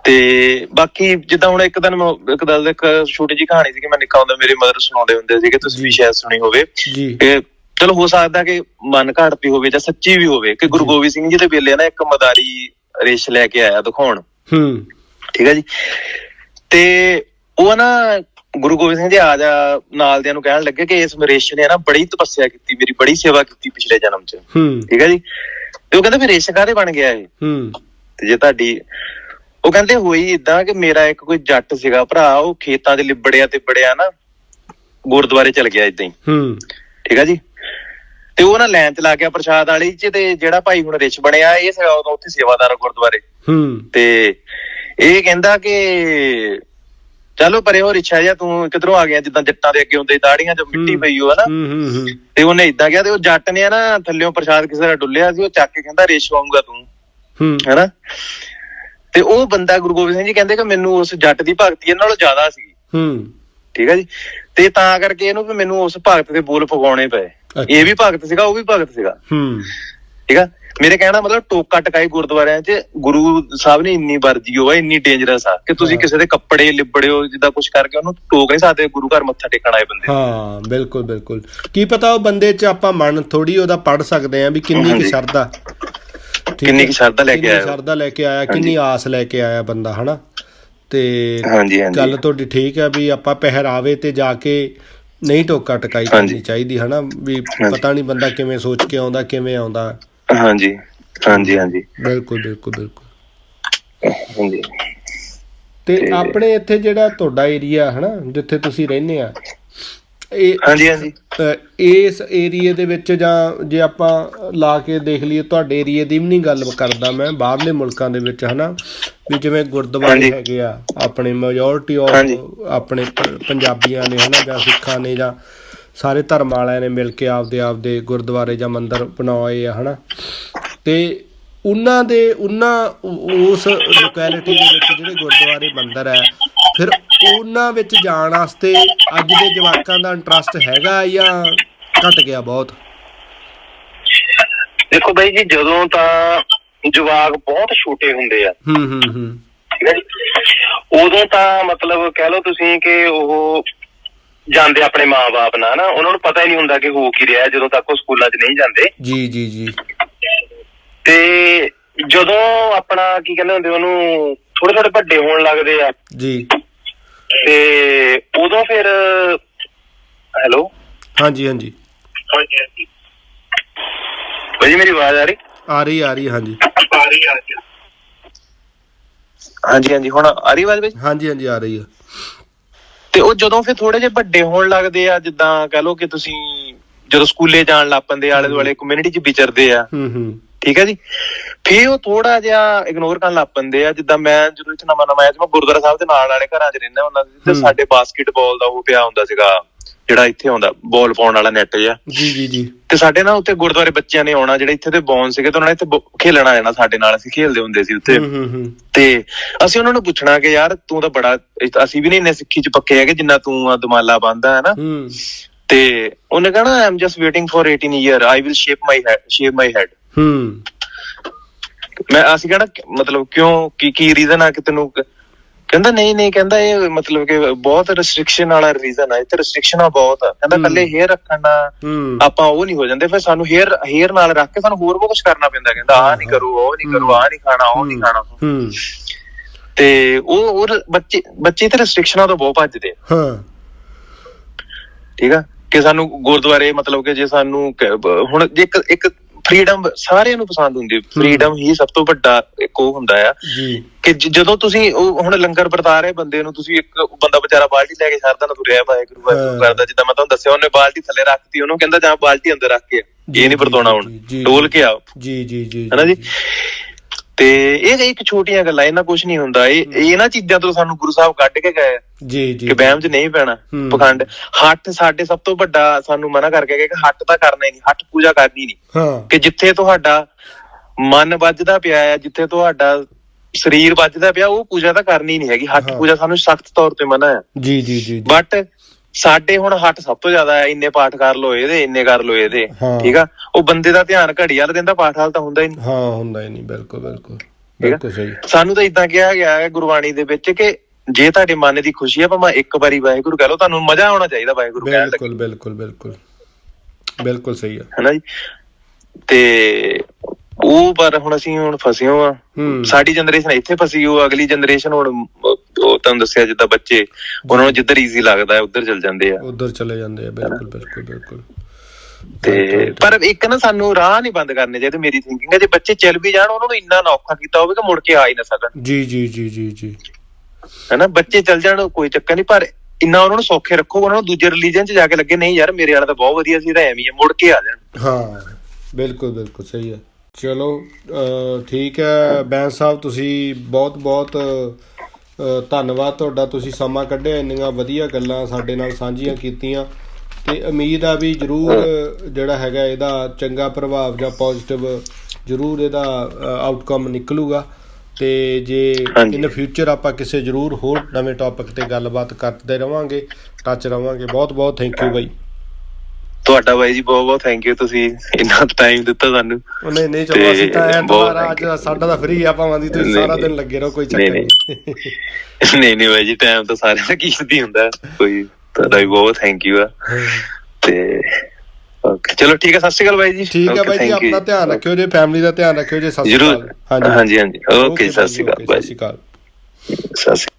ਤੇ ਬਾਕੀ ਜਿੱਦਾਂ ਹੁਣ ਇੱਕ ਦਿਨ ਇੱਕ ਦਿਨ ਇੱਕ ਛੋਟੀ ਜੀ ਕਹਾਣੀ ਸੀ ਕਿ ਮੈਂ ਨਿੱਕਾ ਹੁੰਦਾ ਮੇਰੇ ਮਦਰ ਸੁਣਾਉਂਦੇ ਹੁੰਦੇ ਸੀ ਕਿ ਤੁਸੀਂ ਵੀ ਸ਼ਾਇਦ ਸੁਣੀ ਹੋਵੇ। ਜੀ। ਕਿ ਚਲੋ ਹੋ ਸਕਦਾ ਕਿ ਮਨ ਘੜਤੀ ਹੋਵੇ ਜਾਂ ਸੱਚੀ ਵੀ ਹੋਵੇ ਕਿ ਗੁਰੂ। ਗੋਬਿੰਦ ਸਿੰਘ ਜੀ ਦੇ ਵੇਲੇ ਨਾ ਇੱਕ ਮਦਾਰੀ ਰੇਸ਼ ਲੈ ਕੇ ਆਇਆ ਦਿਖਾਉਣ। ਹੂੰ। ਠੀਕ ਹੈ ਜੀ? ਤੇ ਉਹ ਨਾ ਗੁਰੂ ਗੋਬਿੰਦ ਸਿੰਘ ਜੀ ਆ ਜਾ ਨਾਲ ਦਿਆਂ ਨੂੰ ਕਹਿਣ ਲੱਗੇ ਕਿ ਇਸ ਮਰੇਸ਼ ਨੇ ਨਾ ਬੜੀ ਤਪੱਸਿਆ ਕੀਤੀ ਮੇਰੀ ਬੜੀ ਸੇਵਾ ਕੀਤੀ ਪਿਛਲੇ ਜਨਮ 'ਚ। ਠੀਕ ਹੈ ਜੀ? ਤੇ ਉਹ ਕਹਿੰਦੇ ਫਿਰ ਰੇਸ਼ ਕਾਹਦੇ ਬਣ ਗਿਆ ਇਹ? ਹੂੰ। ਤੇ ਜੇ ਤੁਹਾਡੀ ਉਹ ਕਹਿੰਦੇ ਹੋਈ ਇਦਾਂ ਕਿ ਮੇਰਾ ਇੱਕ ਕੋਈ ਜੱਟ ਸੀਗਾ ਭਰਾ ਉਹ ਖੇਤਾਂ 'ਚ ਲਿਬੜਿਆ ਤੇ ਬੜਿਆ ਨਾ ਗੁਰਦੁਆਰੇ ਚਲ ਗਿਆ ਇਦਾਂ ਹੀ। ਹੂੰ। ਠੀਕ ਹੈ ਜੀ? ਤੇ ਉਹ ਨਾ ਲਾਈਨ ਚ ਲਾ ਗਿਆ ਪ੍ਰਸ਼ਾਦ ਵਾਲੀ ਚ ਤੇ ਜਿਹੜਾ ਭਾਈ ਹੁਣ ਰਿਚ ਬਣਿਆ ਇਹ ਸੀਗਾ ਉਦੋਂ ਉੱਥੇ ਸੇਵਾਦਾਰ ਗੁਰਦੁਆਰੇ। ਹੂੰ। ਤੇ ਇਹ ਕਹਿੰਦਾ ਕਿ ਚਲੋ ਪਰੇ ਹੋ ਰਿਛਾ ਜਾਂ ਤੂੰ ਕਿਧਰੋਂ ਆ ਗਿਆ ਜਿੱਦਾਂ ਜੱਟਾਂ ਦੇ ਅੱਗੇ ਹੁੰਦੇ ਦਾੜੀਆਂ 'ਚ ਮਿੱਟੀ। ਪਈ ਹੋ ਹਨਾ ਤੇ ਉਹਨੇ ਇਦਾਂ ਕਿਹਾ ਤੇ ਉਹ ਜੱਟ ਨੇ ਨਾ ਥੱਲਿਓਂ ਪ੍ਰਸ਼ਾਦ ਕਿਸੇ ਦਾ ਡੁੱਲਿਆ ਸੀ ਉਹ ਚੱਕ ਕੇ ਕਹਿੰਦਾ ਰੇਸ਼ ਆਉਂਗਾ ਤੂੰ ਹੂੰ। ਹੈਨਾ? ਤੇ ਉਹ ਬੰਦਾ ਗੁਰੂ ਗੋਬਿੰਦ ਸਿੰਘ ਜੀ ਕਹਿੰਦੇ ਕਿ ਮੈਨੂੰ ਉਸ ਜੱਟ ਦੀ ਭਗਤੀ ਇਹਨਾਂ ਨਾਲੋਂ ਜ਼ਿਆਦਾ ਸੀ ਹੂੰ। ਠੀਕ ਹੈ ਜੀ? ਤੇ ਤਾਂ ਕਰਕੇ ਇਹਨੂੰ ਵੀ ਮੈਨੂੰ ਉਸ ਭਗਤ ਦੇ ਬੋਲ ਪਗਾਉਣੇ ਪਏ। ਇਹ ਵੀ ਭਗਤ ਸੀਗਾ ਉਹ ਵੀ ਭਗਤ ਸੀਗਾ। ਹੂੰ। ਠੀਕ ਆ? ਮੇਰੇ ਕਹਿਣਾ ਮਤਲਬ ਟੋਕਾ ਟਕਾਈ ਗੁਰਦੁਆਰਿਆਂ 'ਚ ਗੁਰੂ ਸਾਹਿਬ ਨੇ ਇੰਨੀ ਵਰਜੀ ਹੋਆ ਇੰਨੀ ਡੇਂਜਰਸ ਆ ਕਿ ਤੁਸੀਂ। ਕਿਸੇ ਦੇ ਕੱਪੜੇ ਲਿਬੜਿਓ ਜਿੱਦਾਂ ਕੁਝ ਕਰਕੇ ਉਹਨੂੰ ਟੋਕ ਨਹੀਂ ਸਕਦੇ ਗੁਰੂ ਘਰ ਮੱਥਾ ਟੇਕਣ ਆਏ ਬੰਦੇ ਹਾਂ ਬਿਲਕੁਲ ਬਿਲਕੁਲ ਕੀ ਪਤਾ ਉਹ ਬੰਦੇ 'ਚ ਆਪਾਂ ਮਨ ਥੋੜੀ ਉਹਦਾ ਪੜ ਸਕਦੇ ਆ ਵੀ ਕਿੰਨੀ ਕੁ। ਸ਼ਰਧਾ ਕਿੰਨੀ? ਕੁ ਸ਼ਰਧਾ ਲੈ ਕੇ ਕਿੰਨੀ ਆਇਆ। ਸ਼ਰਧਾ ਲੈ ਕੇ ਆਇਆ ਕਿੰਨੀ ਆਸ ਲੈ ਕੇ ਆਇਆ ਬੰਦਾ ਹਨਾ ਤੇ ਹਾਂਜੀ ਹਾਂਜੀ ਗੱਲ ਤੁਹਾਡੀ ਠੀਕ ਹੈ ਵੀ ਆਪਾਂ ਪਹਿਰਾਵੇ ਤੇ ਜਾ ਕੇ ਨਹੀਂ ਟੋਕਾ ਟਕਾਈ। ਕਰਨੀ ਚਾਹੀਦੀ ਹਨਾ ਵੀ। ਪਤਾ ਨਹੀਂ ਬੰਦਾ ਕਿਵੇਂ ਸੋਚ ਕੇ ਆਉਂਦਾ ਕਿਵੇਂ ਆਉਂਦਾ ਹਾਂਜੀ ਹਾਂਜੀ ਹਾਂਜੀ ਬਿਲਕੁਲ ਬਿਲਕੁਲ ਬਿਲਕੁਲ ਹਾਂਜੀ ਤੇ ਆਪਣੇ ਇੱਥੇ ਜਿਹੜਾ ਤੁਹਾਡਾ ਏਰੀਆ ਹਨਾ ਜਿੱਥੇ ਤੁਸੀਂ ਰਹਿੰਦੇ ਆ ਇਹ ਹਾਂਜੀ ਹਾਂਜੀ ਇਸ ਏਰੀਏ ਦੇ ਵਿੱਚ ਜਾਂ ਜੇ ਆਪਾਂ ਲਾ ਕੇ ਦੇਖ ਲਈਏ ਤੁਹਾਡੇ ਏਰੀਏ ਦੀ ਵੀ ਨਹੀਂ ਗੱਲ ਕਰਦਾ ਮੈਂ ਬਾਹਰਲੇ ਮੁਲਕਾਂ ਦੇ ਵਿੱਚ ਹਨਾ ਵੀ ਜਿਵੇਂ ਗੁਰਦੁਆਰੇ। ਹੈਗੇ ਆ ਆਪਣੇ ਮੈਜੋਰਿਟੀ ਆਫ। ਆਪਣੇ ਪੰਜਾਬੀਆਂ ਨੇ ਹਨਾ ਜਾਂ ਸਿੱਖਾਂ ਨੇ ਜਾਂ ਸਾਰੇ ਧਰਮ ਵਾਲਿਆਂ ਨੇ ਮਿਲ ਕੇ ਆਪਦੇ ਆਪਦੇ ਗੁਰਦੁਆਰੇ ਜਾਂ ਮੰਦਿਰ ਬਣਾਏ ਆ ਹਨਾ? ਤੇ ਉਹਨਾਂ ਦੇ ਉਹਨਾਂ ਉਸ ਲੋਕੈਲਿਟੀ ਦੇ ਵਿੱਚ ਜਿਹੜੇ ਗੁਰਦੁਆਰੇ ਮੰਦਿਰ ਹੈ ਫਿਰ ਉਹਨਾਂ ਵਿੱਚ ਜਾਣ ਵਾਸਤੇ ਅੱਜ ਦੇ ਜਵਾਕਾਂ ਦਾ ਇੰਟਰਸਟ ਹੈਗਾ ਜਾਂ ਘਟ ਗਿਆ ਬਹੁਤ? ਦੇਖੋ ਬਾਈ ਜੀ ਜਦੋਂ ਤਾਂ ਜਵਾਕ ਬਹੁਤ ਛੋਟੇ ਹੁੰਦੇ ਆ। ਹੂੰ ਹੂੰ ਹੂੰ। ਉਦੋਂ ਤਾਂ ਮਤਲਬ ਕਹਿ ਲਓ ਤੁਸੀਂ ਕਿ ਉਹ ਜਾਂਦੇ ਆਪਣੇ ਮਾਪੇ ਨਾਲ ਨਾ ਉਹਨਾਂ ਨੂੰ ਪਤਾ ਹੀ ਨਹੀਂ ਹੁੰਦਾ ਕਿ ਹੋ ਕੀ ਰਿਹਾ ਜਦੋਂ ਤੱਕ ਉਹ ਸਕੂਲਾਂ 'ਚ ਨਹੀਂ ਜਾਂਦੇ। ਜੀ ਜੀ ਜੀ। ਤੇ ਜਦੋਂ ਆਪਣਾ ਕੀ ਕਹਿੰਦੇ ਹੁੰਦੇ ਉਹਨੂੰ ਥੋੜੇ ਥੋੜੇ ਵੱਡੇ ਹੋਣ ਲੱਗਦੇ ਆ। ਜੀ। ਤੇ ਉਦੋਂ ਫਿਰ ਹੈਲੋ? ਹਾਂਜੀ ਹਾਂਜੀ। ਭਾਜੀ ਮੇਰੀ ਆਵਾਜ਼ ਆ ਰਹੀ? ਆ ਰਹੀ ਆ ਰਹੀ ਹਾਂਜੀ। ਆ ਰਹੀ ਆ ਰਹੀ। ਹਾਂਜੀ ਹਾਂਜੀ। ਹੁਣ ਆ ਰਹੀ ਆਵਾਜ਼ ਵਿੱਚ? ਹਾਂਜੀ ਹਾਂਜੀ ਆ ਰਹੀ ਆ। ਤੇ ਉਹ ਜਦੋਂ ਫਿਰ ਥੋੜੇ ਜਿਹੇ ਵੱਡੇ ਹੋਣ ਲੱਗਦੇ ਆ ਜਿੱਦਾਂ ਕਹ ਲਓ ਕਿ ਤੁਸੀਂ ਜਦੋਂ ਸਕੂਲੇ ਜਾਣ ਲੱਗ ਪੈਂਦੇ ਆਲੇ ਦੁਆਲੇ ਕਮਿਊਨਿਟੀ 'ਚ ਵਿਚਰਦੇ ਆ। ਹੂੰ ਹੂੰ। ਠੀਕ ਹੈ ਜੀ? ਫਿਰ ਉਹ ਥੋੜਾ ਜਿਹਾ ਇਗਨੋਰ ਕਰਨ ਲੱਗ ਪੈਂਦੇ ਆ ਜਿੱਦਾਂ ਮੈਂ ਜਦੋਂ ਇੱਥੇ ਨਵਾਂ ਨਵਾਂ ਆਇਆ ਸੀ ਮੈਂ ਗੁਰਦੁਆਰਾ ਸਾਹਿਬ ਦੇ ਨਾਲ ਵਾਲੇ ਘਰਾਂ 'ਚ ਰਹਿੰਦਾ ਹੁੰਦਾ ਸੀ ਤੇ। ਸਾਡੇ ਬਾਸਕਟਬਾਲ ਦਾ ਉਹ ਪਿਆ ਹੁੰਦਾ ਸੀਗਾ। ਜਿਹੜਾ ਇੱਥੇ ਆਉਂਦਾ ਬਾਲ ਪਾਉਣ ਵਾਲਾ ਨੈਟ ਜਿਹਾ। ਜੀ ਜੀ ਜੀ। ਤੇ ਸਾਡੇ ਨਾਲ ਉੱਥੇ ਗੁਰਦੁਆਰੇ ਬੱਚਿਆਂ ਨੇ ਆਉਣਾ ਜਿਹੜੇ ਇੱਥੇ ਦੇ ਬੌਨ ਸੀਗੇ ਤੇ ਉਹਨਾਂ ਨੇ ਇੱਥੇ ਖੇਲਣ ਆ ਜਾਣਾ ਸਾਡੇ ਨਾਲ ਅਸੀਂ ਖੇਲਦੇ ਹੁੰਦੇ ਸੀ ਉੱਥੇ। ਹੂੰ ਹੂੰ ਹੂੰ। ਤੇ ਅਸੀਂ ਉਹਨਾਂ ਨੂੰ ਪੁੱਛਣਾ ਕਿ ਯਾਰ ਤੂੰ ਤਾਂ ਬੜਾ ਅਸੀਂ ਵੀ ਨਹੀਂ ਇੰਨੇ ਸਿੱਖੀ ਚ ਪੱਕੇ ਹੈਗੇ ਜਿੰਨਾ ਤੂੰ ਆ ਦਮਾਲਾ ਬੰਦਾ ਹੈ ਨਾ? ਹੂੰ। ਤੇ ਉਹਨੇ ਕਹਣਾ I am just waiting for 18 year I will shape my head shape my head ਹੂੰ। ਮੈਂ ਅਸੀਂ ਕਹਣਾ ਮਤਲਬ ਕਿਉਂ ਕੀ ਕੀ ਰੀਜ਼ਨ ਆ ਕਿ ਤੈਨੂੰ ਕਹਿੰਦਾ ਨਹੀਂ ਨਹੀਂ ਕਹਿੰਦਾ ਇਹ ਮਤਲਬ ਕਿ ਬਹੁਤ ਰੈਸਟ੍ਰਿਕਸ਼ਨ ਵਾਲਾ ਰੀਜ਼ਨ ਆ ਇੱਥੇ ਰੈਸਟ੍ਰਿਕਸ਼ਨਾਂ ਬਹੁਤ ਆ। ਕਹਿੰਦਾ। ਕੱਲੇ ਹੇਅਰ ਰੱਖਣ ਨਾਲ ਆਪਾਂ ਉਹ ਨਹੀਂ ਹੋ ਜਾਂਦੇ ਫਿਰ ਸਾਨੂੰ ਹੇਅਰ ਹੇਅਰ ਨਾਲ ਰੱਖ ਕੇ ਸਾਨੂੰ ਹੋਰ ਬਹੁਤ ਕੁਝ ਕਰਨਾ ਪੈਂਦਾ ਕਹਿੰਦਾ ਆਹ ਨਹੀਂ ਕਰੋ ਉਹ ਨਹੀਂ ਕਰੋ ਆਹ ਨਹੀਂ ਖਾਣਾ ਉਹ ਨਹੀਂ ਖਾਣਾ। ਤੇ ਉਹ ਉਹ ਬੱਚੇ ਬੱਚੇ ਤੇ ਰੈਸਟ੍ਰਿਕਸ਼ਨਾਂ ਤੋਂ ਬਹੁਤ ਭੱਜਦੇ ਆ। ਹਾਂ। ਠੀਕ ਆ? ਕਿ ਸਾਨੂੰ ਗੁਰਦੁਆਰੇ ਮਤਲਬ ਕਿ ਜੇ ਸਾਨੂੰ ਹੁਣ ਜੇ ਇੱਕ ਇੱਕ ਫਰੀडम ਸਾਰਿਆਂ ਨੂੰ ਪਸੰਦ ਹੁੰਦੀ ਫਰੀडम ਹੀ। ਸਭ ਤੋਂ ਵੱਡਾ ਇੱਕ ਉਹ ਹੁੰਦਾ ਆ ਕਿ ਜਦੋਂ ਤੁਸੀਂ ਉਹ ਹੁਣ ਲੰਗਰ ਵਰਤਾ ਰਹੇ ਬੰਦੇ ਨੂੰ ਤੁਸੀਂ ਇੱਕ ਬੰਦਾ ਵਿਚਾਰਾ ਬਾਲਟੀ ਲੈ ਕੇ ਸਰਦਾ ਨਾ ਤੁਰਿਆ ਵਾਹਿਗੁਰੂ ਵਾਹਿਗੁਰੂ ਕਰਦਾ ਜਿੱਦਾਂ ਮੈਂ ਤੁਹਾਨੂੰ ਦੱਸਿਆ ਉਹਨੇ ਬਾਲਟੀ ਥੱਲੇ ਰੱਖਤੀ ਉਹਨੂੰ ਕਹਿੰਦਾ ਜਾਂ ਬਾਲਟੀ ਅੰਦਰ ਰੱਖ ਕੇ ਇਹ ਨਹੀਂ ਵਰਤਾਉਣਾ ਹੁਣ। ਟੋਲ ਕੇ ਆਓ। ਜੀ ਜੀ ਜੀ ਹਨਾ ਜੀ। ਤੇ ਇਹ ਇੱਕ ਛੋਟੀਆਂ ਗੱਲਾਂ ਇਹਨਾਂ ਕੁਝ ਨਹੀਂ ਹੁੰਦਾ। ਇਹ ਇਹ ਇਹਨਾਂ ਚੀਜ਼ਾਂ ਤੋਂ ਸਾਨੂੰ ਗੁਰੂ ਸਾਹਿਬ ਕੱਢ ਕੇ ਗਏ। ਜੀ ਜੀ ਕਿ ਵਹਿਮ 'ਚ ਨਹੀਂ ਪੈਣਾ। ਪਖੰਡ। ਹੱਟ ਸਾਡੇ ਸਭ ਤੋਂ ਵੱਡਾ ਸਾਨੂੰ ਮਨਾ ਕਰਕੇ ਗਏ ਕਿ ਹੱਟ ਤਾਂ ਕਰਨਾ ਹੀ ਨਹੀਂ ਹੱਟ ਪੂਜਾ ਕਰਨੀ ਨਹੀਂ। ਕਿ ਜਿੱਥੇ ਤੁਹਾਡਾ ਮਨ ਵੱਜਦਾ ਪਿਆ ਹੈ ਜਿੱਥੇ ਤੁਹਾਡਾ ਸਰੀਰ ਵੱਜਦਾ ਪਿਆ ਉਹ ਪੂਜਾ ਤਾਂ ਕਰਨੀ ਨਹੀਂ ਹੈਗੀ। ਹੱਟ। ਪੂਜਾ ਸਾਨੂੰ ਸਖਤ ਤੌਰ ਤੇ ਮਨਾ ਹੈ। ਜੀ ਜੀ ਜੀ ਬਟ ਸਾਡੇ ਹੁਣ ਹੱਟ ਸਭ ਤੋਂ ਜ਼ਿਆਦਾ ਹੈ ਇੰਨੇ ਪਾਠ ਕਰ ਲੋ ਇਹਦੇ ਇੰਨੇ ਕਰ ਲੋ ਇਹਦੇ ਹਾਂ। ਠੀਕ ਆ? ਉਹ ਬੰਦੇ ਦਾ ਧਿਆਨ ਘੜੀ ਵਾਲੇ ਦਿਨ ਦਾ ਪਾਠ ਹਾਲ ਤਾਂ ਹੁੰਦਾ ਹੀ ਨਹੀਂ। ਹਾਂ ਹੁੰਦਾ ਹੀ ਨਹੀਂ ਬਿਲਕੁਲ ਬਿਲਕੁਲ। ਬਿਲਕੁਲ ਸਹੀ। ਸਾਨੂੰ ਤਾਂ ਇਦਾਂ ਕਿਹਾ ਗਿਆ ਹੈ ਗੁਰਬਾਣੀ ਦੇ ਵਿੱਚ ਕਿ ਜੇ ਤੁਹਾਡੇ ਮਨ ਦੀ ਖੁਸ਼ੀ ਆ ਭਾਵੇਂ ਇੱਕ ਵਾਰੀ ਵਾਹਿਗੁਰੂ ਕਹਿ ਲਓ ਤੁਹਾਨੂੰ ਮਜ਼ਾ ਆਉਣਾ ਚਾਹੀਦਾ ਵਾਹਿਗੁਰੂ ਕਹਿਣ ਬਿਲਕੁਲ ਬਿਲਕੁਲ ਬਿਲਕੁਲ। ਬਿਲਕੁਲ ਸਹੀ ਆ। ਹੈਨਾ ਜੀ? ਤੇ ਉਹ ਪਰ ਹੁਣ ਅਸੀਂ ਹੁਣ ਫਸੇ ਹੋ ਆ। ਹੂੰ। ਸਾਡੀ ਜਨਰੇਸ਼ਨ ਇੱਥੇ ਫਸੀ ਹੋ ਅਗਲੀ ਜਨਰੇਸ਼ਨ ਹੁਣ ਤੁਹਾਨੂੰ ਦੱਸਿਆ ਜਿੱਦਾਂ ਬੱਚੇ ਉਹਨਾਂ ਨੂੰ ਜਿੱਧਰ ਈਜ਼ੀ ਲੱਗਦਾ ਹੈ ਉੱਧਰ ਚਲ ਜਾਂਦੇ ਆ। ਉਧਰ ਚਲੇ ਜਾਂਦੇ ਆ ਬਿਲਕੁਲ ਬਿਲਕੁਲ ਬਿਲਕੁਲ। ਤੇ ਪਰ ਇੱਕ ਨਾ ਸਾਨੂੰ ਰਾਹ ਨਹੀਂ ਬੰਦ ਕਰਨੇ ਚਾਹੀਦੇ ਮੇਰੀ ਥਿੰਕਿੰਗ ਹੈ ਜੇ ਬੱਚੇ ਚੱਲ ਵੀ ਜਾਣ ਉਹਨਾਂ ਨੂੰ ਇੰਨਾ ਨਾ ਔਖਾ ਕੀਤਾ ਹੋਵੇ ਕਿ ਮੁੜ ਕੇ ਆ ਹੀ ਨਾ ਸਕਣ। ਜੀ ਜੀ ਜੀ ਜੀ ਜੀ। ਹੈਨਾ ਬੱਚੇ ਚੱਲ ਜਾਣ ਕੋਈ ਚੱਕਰ ਨਹੀਂ ਪਰ ਇੰਨਾ ਉਹਨਾਂ ਨੂੰ ਸੌਖੇ ਰੱਖੋ ਉਹਨਾਂ ਨੂੰ ਦੂਜੇ ਰਿਲੀਜਨ 'ਚ ਜਾ ਕੇ ਲੱਗੇ ਨਹੀਂ ਯਾਰ ਮੇਰੇ ਵਾਲਾ ਤਾਂ ਬਹੁਤ ਵਧੀਆ ਸੀ ਤਾਂ ਐਵੇਂ ਹੀ ਮੁੜ ਕੇ ਆ ਜਾਣ। ਹਾਂ ਬਿਲਕੁਲ ਬਿਲਕੁਲ ਸਹੀ ਹੈ। ਚਲੋ ਠੀਕ ਹੈ ਬੈਂਸ ਸਾਹਿਬ ਤੁਸੀਂ ਬਹੁਤ ਬਹੁਤ ਧੰਨਵਾਦ ਤੁਹਾਡਾ ਤੁਸੀਂ ਸਮਾਂ ਕੱਢਿਆ ਇੰਨੀਆਂ ਵਧੀਆ ਗੱਲਾਂ ਸਾਡੇ ਨਾਲ ਸਾਂਝੀਆਂ ਕੀਤੀਆਂ। ਤੇ ਉਮੀਦ ਆ ਵੀ ਜਰੂਰ ਜਿਹੜਾ ਹੈਗਾ ਇਹਦਾ ਚੰਗਾ ਪ੍ਰਭਾਵ ਜਾਂ ਪੋਜ਼ਿਟਿਵ ਜਰੂਰ ਇਹਦਾ ਆਊਟਕਮ ਨਿਕਲੂਗਾ। ਤੇ ਜੇ। ਇਨ ਫਿਊਚਰ ਆਪਾਂ ਕਿਸੇ ਜਰੂਰ ਹੋਰ ਨਵੇਂ ਟੌਪਿਕ ਤੇ ਗੱਲਬਾਤ ਕਰਦੇ ਰਵਾਂਗੇ ਟੱਚ ਰਵਾਂਗੇ। ਬਹੁਤ ਬਹੁਤ ਥੈਂਕ ਯੂ ਬਾਈ। ਤੁਹਾਡਾ ਬਾਈ ਜੀ ਬਹੁਤ ਬਹੁਤ ਥੈਂਕ ਯੂ ਤੁਸੀਂ ਇੰਨਾ ਟਾਈਮ ਦਿੱਤਾ ਸਾਨੂੰ। ਨਹੀਂ ਨਹੀਂ ਚਲੋ ਅਸੀਂ ਤਾਂ ਐ ਬਹੁਤ ਦੁਬਾਰਾ thank ਅੱਜ ਸਾਡਾ ਤਾਂ ਫ੍ਰੀ ਆ ਭਾਵਾਂ ਦੀ ਤੁਸੀਂ ਸਾਰਾ। ਦਿਨ ਲੱਗੇ ਰਹੋ ਕੋਈ ਚੱਕਰ ਨਹੀਂ, ਨਹੀਂ। ਬਾਈ ਜੀ ਟਾਈਮ ਤਾਂ ਸਾਰਿਆਂ ਦਾ ਕੀਮਤੀ ਹੁੰਦਾ। ਕੋਈ ਤੁਹਾਡਾ ਵੀ ਬਹੁਤ ਥੈਂਕ ਯੂ ਆ। ਤੇ ਓਕੇ ਚਲੋ ਠੀਕ ਹੈ ਸਤਿ ਸ਼੍ਰੀ ਅਕਾਲ ਬਾਈ ਜੀ। ਠੀਕ ਹੈ ਬਾਈ ਜੀ ਆਪਣਾ ਧਿਆਨ ਰੱਖਿਓ ਜੇ ਫੈਮਿਲੀ ਦਾ ਧਿਆਨ ਰੱਖਿਓ ਜੇ ਸਤਿ ਸ਼੍ਰੀ ਅਕਾਲ। ਹਾਂਜੀ। ਹਾਂਜੀ ਓਕੇ ਸਤਿ ਸ਼੍ਰੀ ਅਕਾਲ ਬਾਈ ਸਤਿ ਸ਼੍ਰੀ ਅਕਾਲ। ਸਤਿ ਸ਼੍ਰੀ ਅਕਾਲ